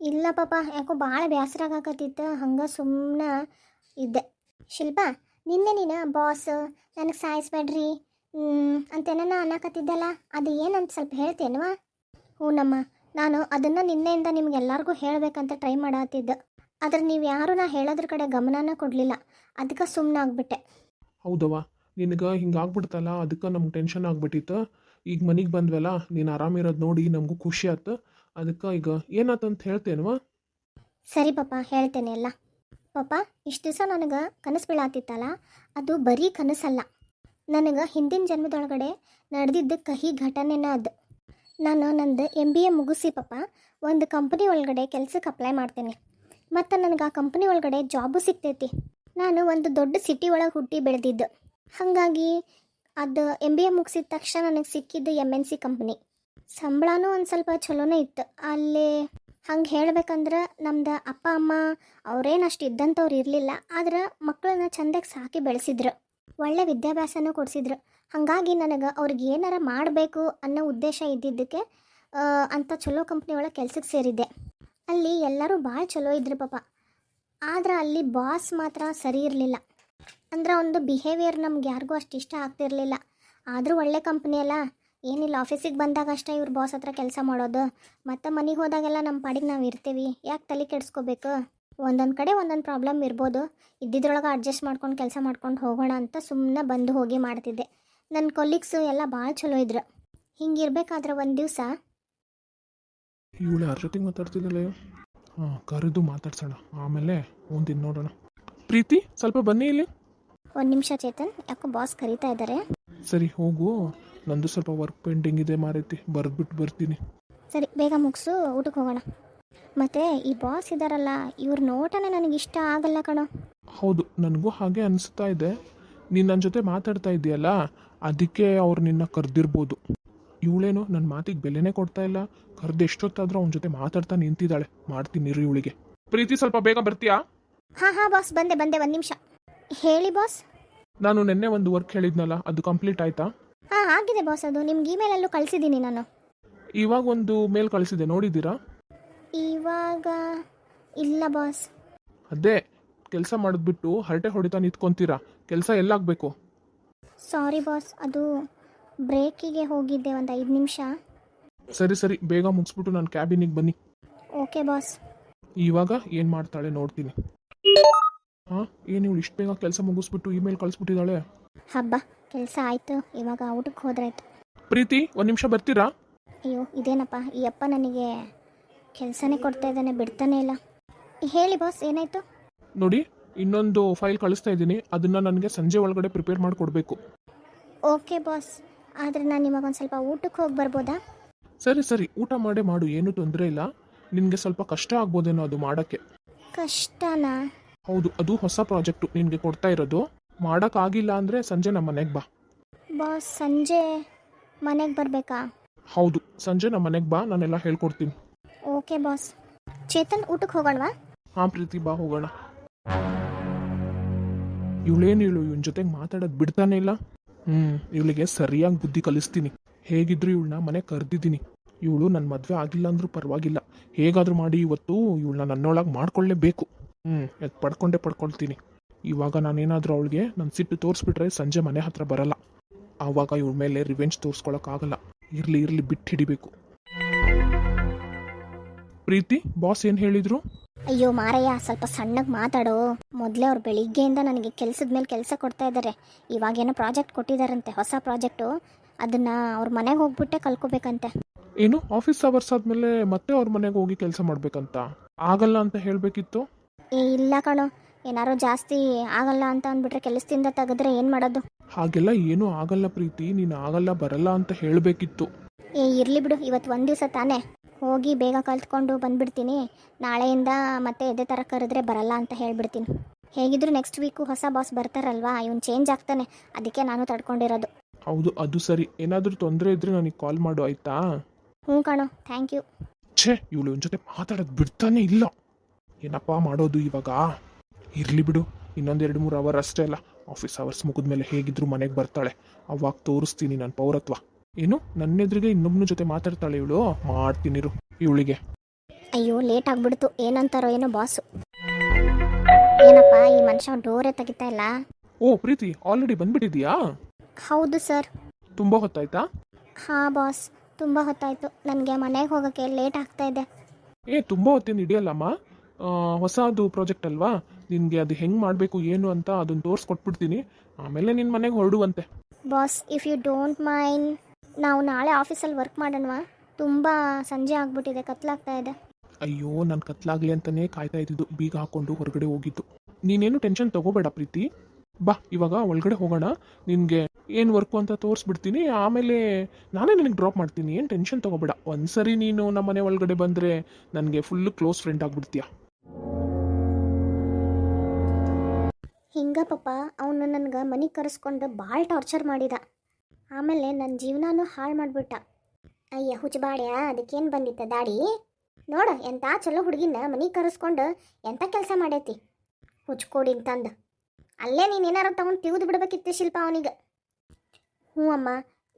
ಇಲ್ಲ ಪಾಪ ಯಾಕೋ ಭಾಳ ಬೇಸರ ಆಗಾಕತ್ತಿತ್ತು ಹಂಗೆ ಸುಮ್ಮನೆ ಇದ್ದೆ. ಶಿಲ್ಪ ನಿನ್ನೆ ನೀನು ಬಾಸ್ ನನಗೆ ಸಾಯಿಸ್ಬೇಡ್ರಿ. ಅಂತೇನ ಅನ್ನಕತ್ತಿದ್ದಲ್ಲ. ಅದು ಏನಂತ ಸ್ವಲ್ಪ ಹೇಳ್ತೇನವಾ? ಹ್ಞೂನಮ್ಮ ನಾನು ಅದನ್ನು ನಿನ್ನೆಯಿಂದ ನಿಮ್ಗೆಲ್ಲರಿಗೂ ಹೇಳಬೇಕಂತ ಟ್ರೈ ಮಾಡತ್ತಿದ್ದೆ ಆದ್ರೆ ನೀವು ಯಾರು ನಾ ಹೇಳೋದ್ರ ಕಡೆ ಗಮನನ ಕೊಡಲಿಲ್ಲ. ಅದಕ್ಕೆ ಸುಮ್ಮನೆ ಆಗ್ಬಿಟ್ಟೆ. ಹೌದವ್ವ ನಿನಗೆ ಹಿಂಗಾಗ್ಬಿಡ್ತಲ್ಲ ಅದಕ್ಕೆ ನಮ್ಗೆ ಟೆನ್ಷನ್ ಆಗ್ಬಿಟ್ಟಿತ್ತು. ಈಗ ಮನೆಗೆ ಬಂದ್ವಲ್ಲ ನೀನು ಆರಾಮಿರೋದು ನೋಡಿ ನಮಗೂ ಖುಷಿ ಆಯ್ತು ಅದಕ್ಕೆ ಈಗ ಏನಾತಂತ ಹೇಳ್ತೇನವ? ಸರಿ ಪಾಪ ಹೇಳ್ತೇನೆ ಎಲ್ಲ. ಪಾಪ ಇಷ್ಟು ದಿವಸ ನನಗೆ ಕನಸು ಬೀಳಾತಿತ್ತಲ್ಲ ಅದು ಬರೀ ಕನಸಲ್ಲ. ನನಗೆ ಹಿಂದಿನ ಜನ್ಮದೊಳಗಡೆ ನಡೆದಿದ್ದ ಕಹಿ ಘಟನೆನ ಅದು ನಾನು ನಂದು ಎಂ ಬಿ ಎ ಮುಗಿಸಿ ಪಪ್ಪ, ಒಂದು ಕಂಪ್ನಿ ಒಳಗಡೆ ಕೆಲ್ಸಕ್ಕೆ ಅಪ್ಲೈ ಮಾಡ್ತೇನೆ. ಮತ್ತು ನನಗೆ ಆ ಕಂಪ್ನಿ ಒಳಗಡೆ ಜಾಬು ಸಿಗ್ತೈತಿ. ನಾನು ಒಂದು ದೊಡ್ಡ ಸಿಟಿ ಒಳಗೆ ಹುಟ್ಟಿ ಬೆಳೆದಿದ್ದು. ಹಾಗಾಗಿ ಅದು ಎಂ ಬಿ ಎ ಮುಗಿಸಿದ ತಕ್ಷಣ ನನಗೆ ಸಿಕ್ಕಿದ್ದು ಎಂ ಎನ್ ಸಿ ಕಂಪ್ನಿ ಸಂಬಳನೂ ಒಂದು ಸ್ವಲ್ಪ ಚಲೋನೇ ಇತ್ತು. ಅಲ್ಲಿ ಹಂಗೆ ಹೇಳ್ಬೇಕಂದ್ರೆ ನಮ್ದು ಅಪ್ಪ, ಅಮ್ಮ ಅವರೇನು ಅಷ್ಟು ಇದ್ದಂಥವ್ರು ಇರಲಿಲ್ಲ, ಆದ್ರೆ ಮಕ್ಕಳನ್ನ ಚಂದಕ್ಕೆ ಸಾಕಿ ಬೆಳೆಸಿದ್ರು. ಒಳ್ಳೆ ವಿದ್ಯಾಭ್ಯಾಸನೂ ಕೊಡಿಸಿದ್ರು. ಹಾಗಾಗಿ ನನಗೆ ಅವ್ರಿಗೆ ಏನಾರ ಮಾಡಬೇಕು ಅನ್ನೋ ಉದ್ದೇಶ ಇದ್ದಿದ್ದಕ್ಕೆ ಅಂಥ ಚಲೋ ಕಂಪ್ನಿ ಒಳಗೆ ಕೆಲ್ಸಕ್ಕೆ ಸೇರಿದ್ದೆ. ಅಲ್ಲಿ ಎಲ್ಲರೂ ಭಾಳ ಚಲೋ ಇದ್ರು ಪಾಪ. ಆದ್ರೆ ಅಲ್ಲಿ ಬಾಸ್ ಮಾತ್ರ ಸರಿ ಇರಲಿಲ್ಲ. ಅಂದ್ರೆ ಒಂದು ಬಿಹೇವಿಯರ್ ನಮ್ಗೆ ಯಾರಿಗೂ ಅಷ್ಟು ಇಷ್ಟ ಆಗ್ತಿರಲಿಲ್ಲ. ಆದರೂ ಒಳ್ಳೆ ಕಂಪ್ನಿ ಅಲ್ಲ. ಏನಿಲ್ಲ ಆಫೀಸಿಗೆ ಬಂದಾಗ ಅಷ್ಟೇ ಇವ್ರ ಬಾಸ್ ಹತ್ರ ಕೆಲಸ ಮಾಡೋದು. ಮತ್ತು ಮನೆಗೆ ಹೋದಾಗೆಲ್ಲ ನಮ್ಮ ಪಾಡಿಗೆ ನಾವು ಇರ್ತೀವಿ. ಯಾಕೆ ತಲೆ ಕೆಡಿಸ್ಕೋಬೇಕು? ಒಂದೊಂದು ಕಡೆ ಒಂದೊಂದು ಪ್ರಾಬ್ಲಮ್ ಇರ್ಬೋದು. ಇದ್ದಿದ್ರೊಳಗೆ ಅಡ್ಜಸ್ಟ್ ಮಾಡ್ಕೊಂಡು ಕೆಲಸ ಮಾಡ್ಕೊಂಡು ಹೋಗೋಣ ಅಂತ ಸುಮ್ಮನೆ ಬಂದು ಹೋಗಿ ಮಾಡ್ತಿದ್ದೆ. ನನ್ನ ಕೊಲೀಗ್ಸು ಎಲ್ಲ ಭಾಳ ಚಲೋ ಇದ್ರು. ಹಿಂಗಿರ್ಬೇಕಾದ್ರೆ ಒಂದು ದಿವಸ. ಇವಳು ಯಾರ ಜೊತೆಗೆ ಮಾತಾಡ್ತಿದ್ದಲ್ಲ ಹಾಂ ಕರೆದು ಮಾತಾಡ್ಸೋಣ. ಆಮೇಲೆ ಒಂದಿನ ನೋಡೋಣ. ಪ್ರೀತಿ ಸ್ವಲ್ಪ ಬನ್ನಿ ಇಲ್ಲಿ. ಒಂದು ನಿಮಿಷ ಚೇತನ್ ಯಾಕೋ ಬಾಸ್ ಕರೀತಾ ಇದ್ದಾರೆ ಸರಿ ಹೋಗು. ನಂದು ಸ್ವಲ್ಪ ವರ್ಕ್ ಪೆಂಡಿಂಗ್ ಇದೆ ಮಾರೈತಿ. ಬರೆದ್ಬಿಟ್ಟು ಬರ್ತೀನಿ. ಸರಿ ಬೇಗ ಮುಗಿಸು ಊಟಕ್ಕೆ ಹೋಗೋಣ. ಮತ್ತು ಈ ಬಾಸ್ ಇದ್ದಾರಲ್ಲ ಇವ್ರ ನೋಟನೇ ನನಗೆ ಇಷ್ಟ ಆಗಲ್ಲ ಕಣೋ. ಹೌದು ನನಗೂ ಹಾಗೆ ಅನಿಸ್ತಾ ಇದೆ. ನೀನು ನನ್ನ ಜೊತೆ ಮಾತಾಡ್ತಾ ಇದೆಯಲ್ಲ ಅದಕ್ಕೆ ಅವ್ರು ನಿನ್ನ ಕರೆದಿರ್ಬೋದು. ಇವಳೇನು ನನ್ನ ಮಾತಿಗೆ ಬೆಲೆನೇ ಕೊಡ್ತಾ ಇಲ್ಲ. ಕರೆದು ಎಷ್ಟೊತ್ತಾದ್ರೂ ಅವನ ಜೊತೆ ಮಾತಾಡ್ತಾ ನಿಂತಿದ್ದಾಳೆ. ಮಾಡ್ತೀನಿ ರೀ ಇವಳಿಗೆ. ಪ್ರೀತಿ ಸ್ವಲ್ಪ ಬೇಗ ಬರ್ತೀಯಾ? ಹಾಂ ಹಾಂ ಬಾಸ್ ಬಂದೆ ಬಂದೆ ಒಂದು ನಿಮಿಷ. ಹೇಳಿ ಬಾಸ್ ನಾನು ನಿನ್ನೆ ಒಂದು ವರ್ಕ್ ಹೇಳಿದ್ನಲ್ಲ ಅದು ಕಂಪ್ಲೀಟ್ ಆಯ್ತಾ? ಹಾಂ ಆಗಿದೆ ಬಾಸ್ ಅದು. ನಿಮ್ಗೆ ಇಮೇಲಲ್ಲೂ ಕಳಿಸಿದ್ದೀನಿ ನಾನು. ಇವಾಗ ಒಂದು ಮೇಲ್ ಕಳಿಸಿದೆ ನೋಡಿದ್ದೀರಾ? ಇವಾಗ ಇಲ್ಲ ಬಾಸ್ ಅದೇ ಕೆಲಸ ಮಾಡಿದ್ಬಿಟ್ಟು ಹರಟೆ ಹೊಡಿತಾ ನಿಂತ್ಕೊಂತೀರಾ? ಕೆಲಸ ಎಲ್ಲಾಗಬೇಕು. ಸಾರಿ ಬಾಸ್ ಅದು ಬ್ರೇಕಿಗೆ ಹೋಗಿದ್ದೆ ಒಂದು ಐದು ನಿಮಿಷ. ಸರಿ ಸರಿ ಬೇಗ ಮುಗಿಸ್ಬಿಟ್ಟು ನನ್ನ ಕ್ಯಾಬಿನಿಗೆ ಬನ್ನಿ. ಓಕೆ ಬಾಸ್ ಇವಾಗ ಏನು ಮಾಡ್ತಾಳೆ ನೋಡ್ತೀನಿ. ಹಾಂ ಏನು ಇವಳು ಇಷ್ಟು ಬೇಗ ಕೆಲಸ ಮುಗಿಸ್ಬಿಟ್ಟು ಇಮೇಲ್ ಕಳಿಸ್ಬಿಟ್ಟಿದ್ದಾಳೆ ಹಬ್ಬ ಕೆಲಸ ಆಯಿತು ಇವಾಗ ಊಟಕ್ಕೆ ಹೋದ್ರಾಯ್ತು. ಪ್ರೀತಿ ಒಂದು ನಿಮಿಷ ಬರ್ತೀರಾ? ಅಯ್ಯೋ ಇದೇನಪ್ಪ ಈ ಅಪ್ಪ ನನಗೆ ಕೆಲಸನೇ ಕೊಡ್ತಾ ಇದ್ದಾನೆ ಬಿಡ್ತಾನೆ ಇಲ್ಲ. ಹೇಳಿ ಬಾಸ್ ಏನಾಯಿತು? ನೋಡಿ ಇನ್ನೊಂದು ಫೈಲ್ ಕಳಿಸ್ತಾ ಇದ್ದೀನಿ. ಅದನ್ನು ನನಗೆ ಸಂಜೆ ಒಳಗಡೆ ಪ್ರಿಪೇರ್ ಮಾಡಿ ಕೊಡಬೇಕು ಓಕೆ ಬಾಸ್ ಆದರೆ ನಾನು ನಿಮಗೆ ಒಂದು ಸ್ವಲ್ಪ ಊಟಕ್ಕೆ ಹೋಗಿ ಬರ್ಬೋದಾ? ಸರಿ ಸರಿ. ಊಟ ಮಾಡೇ ಮಾಡು ಏನೂ ತೊಂದರೆ ಇಲ್ಲ. ನಿನಗೆ ಸ್ವಲ್ಪ ಕಷ್ಟ ಆಗ್ಬೋದೇನೋ ಅದು ಮಾಡೋಕ್ಕೆ. ಕಷ್ಟನಾ? ಹೌದು ಅದು ಹೊಸ ಪ್ರಾಜೆಕ್ಟು ನಿನಗೆ ಕೊಡ್ತಾ ಇರೋದು. ಮಾಡೋಕ್ಕಾಗಿಲ್ಲ ಅಂದರೆ ಸಂಜೆ ನಮ್ಮ ಮನೆಗೆ ಬಾ. ಬಾಸ್ ಸಂಜೆ ಮನೆಗೆ ಬರಬೇಕಾ? ಹೌದು ಸಂಜೆ ನಮ್ಮ ಮನೆಗೆ ಬಾ ನಾನೆಲ್ಲ ಹೇಳ್ಕೊಡ್ತೀನಿ. Okay boss. ಚೇತನ್ ಊಟಕ್ಕೆ ಹೋಗೋಣವಾ? ಹಾಂ ಪ್ರೀತಿ ಬಾ, ಹೋಗೋಣ. ಇವಳೇನು ಇವಳು ಇವನ ಜೊತೆಗೆ ಮಾತಾಡೋದು ಬಿಡ್ತಾನೆ ಇಲ್ಲ? ಹ್ಞೂ ಇವಳಿಗೆ ಸರಿಯಾಗಿ ಬುದ್ಧಿ ಕಲಿಸ್ತೀನಿ. ಹೇಗಿದ್ರು ಇವಳನ್ನ ಮನೆ ಕರೆದಿದ್ದೀನಿ. ಇವಳು ನನ್ನ ಮದುವೆ ಆಗಿಲ್ಲ ಅಂದ್ರೂ ಪರವಾಗಿಲ್ಲ. ಹೇಗಾದರೂ ಮಾಡಿ ಇವತ್ತು ಇವಳನ್ನ ನನ್ನೊಳಗೆ ಮಾಡ್ಕೊಳ್ಳೇಬೇಕು ಹ್ಞೂ ಅದು ಪಡ್ಕೊಂಡೇ ಪಡ್ಕೊಳ್ತೀನಿ. ಇವಾಗ ನಾನೇನಾದರೂ ಅವಳಿಗೆ ನನ್ನ ಸಿಟ್ಟು ತೋರಿಸ್ಬಿಟ್ರೆ ಸಂಜೆ ಮನೆ ಹತ್ರ ಬರಲ್ಲ. ಆವಾಗ ಇವಳ ಮೇಲೆ ರಿವೆಂಜ್ ತೋರಿಸ್ಕೊಳಕ್ಕಾಗಲ್ಲ ಇರಲಿ ಇರಲಿ ಬಿಟ್ಟು ಹಿಡಿಬೇಕು. ಪ್ರೀತಿ? ಬಾಸ್ ಏನು ಹೇಳಿದ್ರು? ಅಯ್ಯೋ ಮಾರಯ್ಯ ಸ್ವಲ್ಪ ಸಣ್ಣಗೆ ಮಾತಾಡು. ಮೊದಲೇ ಅವ್ರು ಬೆಳಿಗ್ಗೆಯಿಂದ ನನಗೆ ಕೆಲಸದ ಮೇಲೆ ಕೆಲಸ ಕೊಡ್ತಾ ಇದ್ದಾರೆ ಇವಾಗೇನೋ ಪ್ರಾಜೆಕ್ಟ್ ಕೊಟ್ಟಿದಾರಂತೆ ಹೊಸ ಪ್ರಾಜೆಕ್ಟು. ಅದನ್ನು ಅವ್ರ ಮನೆಗೆ ಹೋಗ್ಬಿಟ್ಟೆ ಕಲ್ಕೋಬೇಕಂತೆ. ಏನು ಆಫೀಸ್ ಅವರ್ಸ್ ಆದಮೇಲೆ ಮತ್ತೆ ಅವ್ರ ಮನೆಗೆ ಹೋಗಿ ಕೆಲಸ ಮಾಡಬೇಕಂತ? ಆಗಲ್ಲ ಅಂತ ಹೇಳಬೇಕಿತ್ತು? ಏ ಇಲ್ಲ ಕಣೋ. ಏನಾರು ಜಾಸ್ತಿ ಆಗಲ್ಲ ಅಂತ ಅಂದ್ಬಿಟ್ರೆ ಕೆಲಸದಿಂದ ತೆಗೆದ್ರೆ ಏನು ಮಾಡೋದು? ಹಾಗೆಲ್ಲ ಏನೂ ಆಗಲ್ಲ ಪ್ರೀತಿ ನೀನು ಆಗಲ್ಲ ಬರಲ್ಲ ಅಂತ ಹೇಳಬೇಕಿತ್ತು. ಏ ಇರಲಿ ಬಿಡು ಇವತ್ತು ಒಂದು ದಿವಸ ತಾನೇ. ಹೋಗಿ ಬೇಗ ಕಲ್ತ್ಕೊಂಡು ಬಂದ್ಬಿಡ್ತೀನಿ. ನಾಳೆಯಿಂದ ಮತ್ತೆ ಎದೆ ಥರ ಕರೆದ್ರೆ ಬರಲ್ಲ ಅಂತ ಹೇಳಿಬಿಡ್ತೀನಿ. ಹೇಗಿದ್ರು ನೆಕ್ಸ್ಟ್ ವೀಕು ಹೊಸ ಬಾಸ್ ಬರ್ತಾರಲ್ವಾ? ಇವನು ಚೇಂಜ್ ಆಗ್ತಾನೆ. ಅದಕ್ಕೆ ನಾನು ತಡ್ಕೊಂಡಿರೋದು. ಹೌದು ಅದು ಸರಿ. ಏನಾದರೂ ತೊಂದರೆ ಇದ್ರೆ ನನಗೆ ಕಾಲ್ ಮಾಡು ಆಯ್ತಾ? ಹ್ಞೂ ಕಣೋ ಥ್ಯಾಂಕ್ ಯು ಛೇ ಇವಳು ಇವನ ಜೊತೆ ಮಾತಾಡೋದು ಬಿಡ್ತಾನೆ ಇಲ್ಲ. ಏನಪ್ಪ ಮಾಡೋದು ಇವಾಗ? ಇರಲಿ ಬಿಡು. ಇನ್ನೊಂದು ಎರಡು ಮೂರು ಅವರ್ ಅಷ್ಟೇ ಅಲ್ಲ. ಆಫೀಸ್ ಅವರ್ಸ್ ಮುಗಿದ್ಮೇಲೆ ಹೇಗಿದ್ರು ಮನೆಗೆ ಬರ್ತಾಳೆ. ಅವಾಗ ತೋರಿಸ್ತೀನಿ ನನ್ನ ಪೌರತ್ವ. ಏನು? ನನ್ನ ಎದುರಿಗೆ ಇನ್ನೊಬ್ಬನ ಜೊತೆ ಮಾತಾಡ್ತಾಳೆ ಇವಳು. ಮಾಡ್ತೀನಿರು ಇವಳಿಗೆ. ಅಯ್ಯೋ ಲೇಟ್ ಆಗ್ಬಿಡ್ತು. ಏನಂತಾರೋ ಏನೋ ಬಾಸು ಏನಪ್ಪ ಈ ಮನುಷ್ಯ ಡೋರೇ ತೆಗಿತಾ ಇಲ್ಲ? ಓ ಪ್ರೀತಿ ಆಲ್ರೆಡಿ ಬಂದ್ಬಿಟ್ಟಿದ್ಯಾ? ಹೌದು ಸರ್ ತುಂಬಾ ಹೊತ್ತಾಯ್ತಾ? ಹಾ ಬಾಸ್ ತುಂಬಾ ಹೊತ್ತಾಯಿತು. ನನಗೆ ಮನೆಗೆ ಹೋಗೋಕ್ಕೆ ಲೇಟ್ ಆಗ್ತಾ ಇದೆ. ಏ ತುಂಬಾ ಹೊತ್ತೇನು ಹಿಡಿಯಲ್ಲಮ್ಮ? ಆ, ಹೊಸದು ಪ್ರಾಜೆಕ್ಟ್ ಅಲ್ವಾ? ನಿನಗೆ ಅದು ಹೆಂಗೆ ಮಾಡಬೇಕು ಏನು ಅಂತ ಅದನ್ನು ತೋರಿಸ್ಕೊಟ್ಬಿಡ್ತೀನಿ. ಆಮೇಲೆ ನಿನ್ನ ಮನೆಗೆ ಹೊರಡುವಂತೆ. Boss if you don't mind ನಾವು ನಾಳೆ ಆಫೀಸಲ್ಲಿ ವರ್ಕ್ ಮಾಡೋಣವಾ? ತುಂಬ ಸಂಜೆ ಆಗ್ಬಿಟ್ಟಿದೆ ಕತ್ಲಾಗ್ತಾ ಇದೆ. ಅಯ್ಯೋ ನಾನು ಕತ್ಲಾಗ್ಲಿ ಅಂತಲೇ ಕಾಯ್ತಾ ಇದ್ದಿದ್ದು ಬೀಗ ಹಾಕೊಂಡು ಹೊರಗಡೆ ಹೋಗಿದ್ದು. ನೀನೇನು ಟೆನ್ಷನ್ ತಗೋಬೇಡ ಪ್ರೀತಿ. ಬಾ ಇವಾಗ ಒಳಗಡೆ ಹೋಗೋಣ. ನಿನಗೆ ಏನು ವರ್ಕು ಅಂತ ತೋರಿಸ್ಬಿಡ್ತೀನಿ ಆಮೇಲೆ ನಾನೇ ನಿನಗೆ ಡ್ರಾಪ್ ಮಾಡ್ತೀನಿ ಏನು ಟೆನ್ಷನ್ ತಗೋಬೇಡ. ಒಂದ್ಸರಿ ನೀನು ನಮ್ಮ ಮನೆ ಒಳಗಡೆ ಬಂದರೆ ನನಗೆ ಫುಲ್ ಕ್ಲೋಸ್ ಫ್ರೆಂಡ್ ಆಗ್ಬಿಡ್ತೀಯ? ಹಿಂಗ ಪಾಪ ಅವನು ನನಗೆ ಮನೆಗೆ ಕರೆಸ್ಕೊಂಡು ಭಾಳ ಟಾರ್ಚರ್ ಮಾಡಿದ. ಆಮೇಲೆ ನನ್ನ ಜೀವನನೂ ಹಾಳು ಮಾಡಿಬಿಟ್ಟ. ಅಯ್ಯ ಹುಚ್ಚಬಾಡ್ಯ ಅದಕ್ಕೇನು ಬಂದಿತ್ತ ದಾಡಿ? ನೋಡು ಎಂಥ ಚಲೋ ಹುಡುಗಿನ ಮನೆಗೆ ಕರೆಸ್ಕೊಂಡು ಎಂಥ ಕೆಲಸ ಮಾಡೈತಿ? ಹುಚ್ಕೊಡಿ ಅಂತಂದು ಅಲ್ಲೇ ನೀನು ಏನಾರು ತಗೊಂಡು ತಿವಿದು ಬಿಡ್ಬೇಕಿತ್ತು ಶಿಲ್ಪ ಅವನಿಗೆ. ಹ್ಞೂ ಅಮ್ಮ,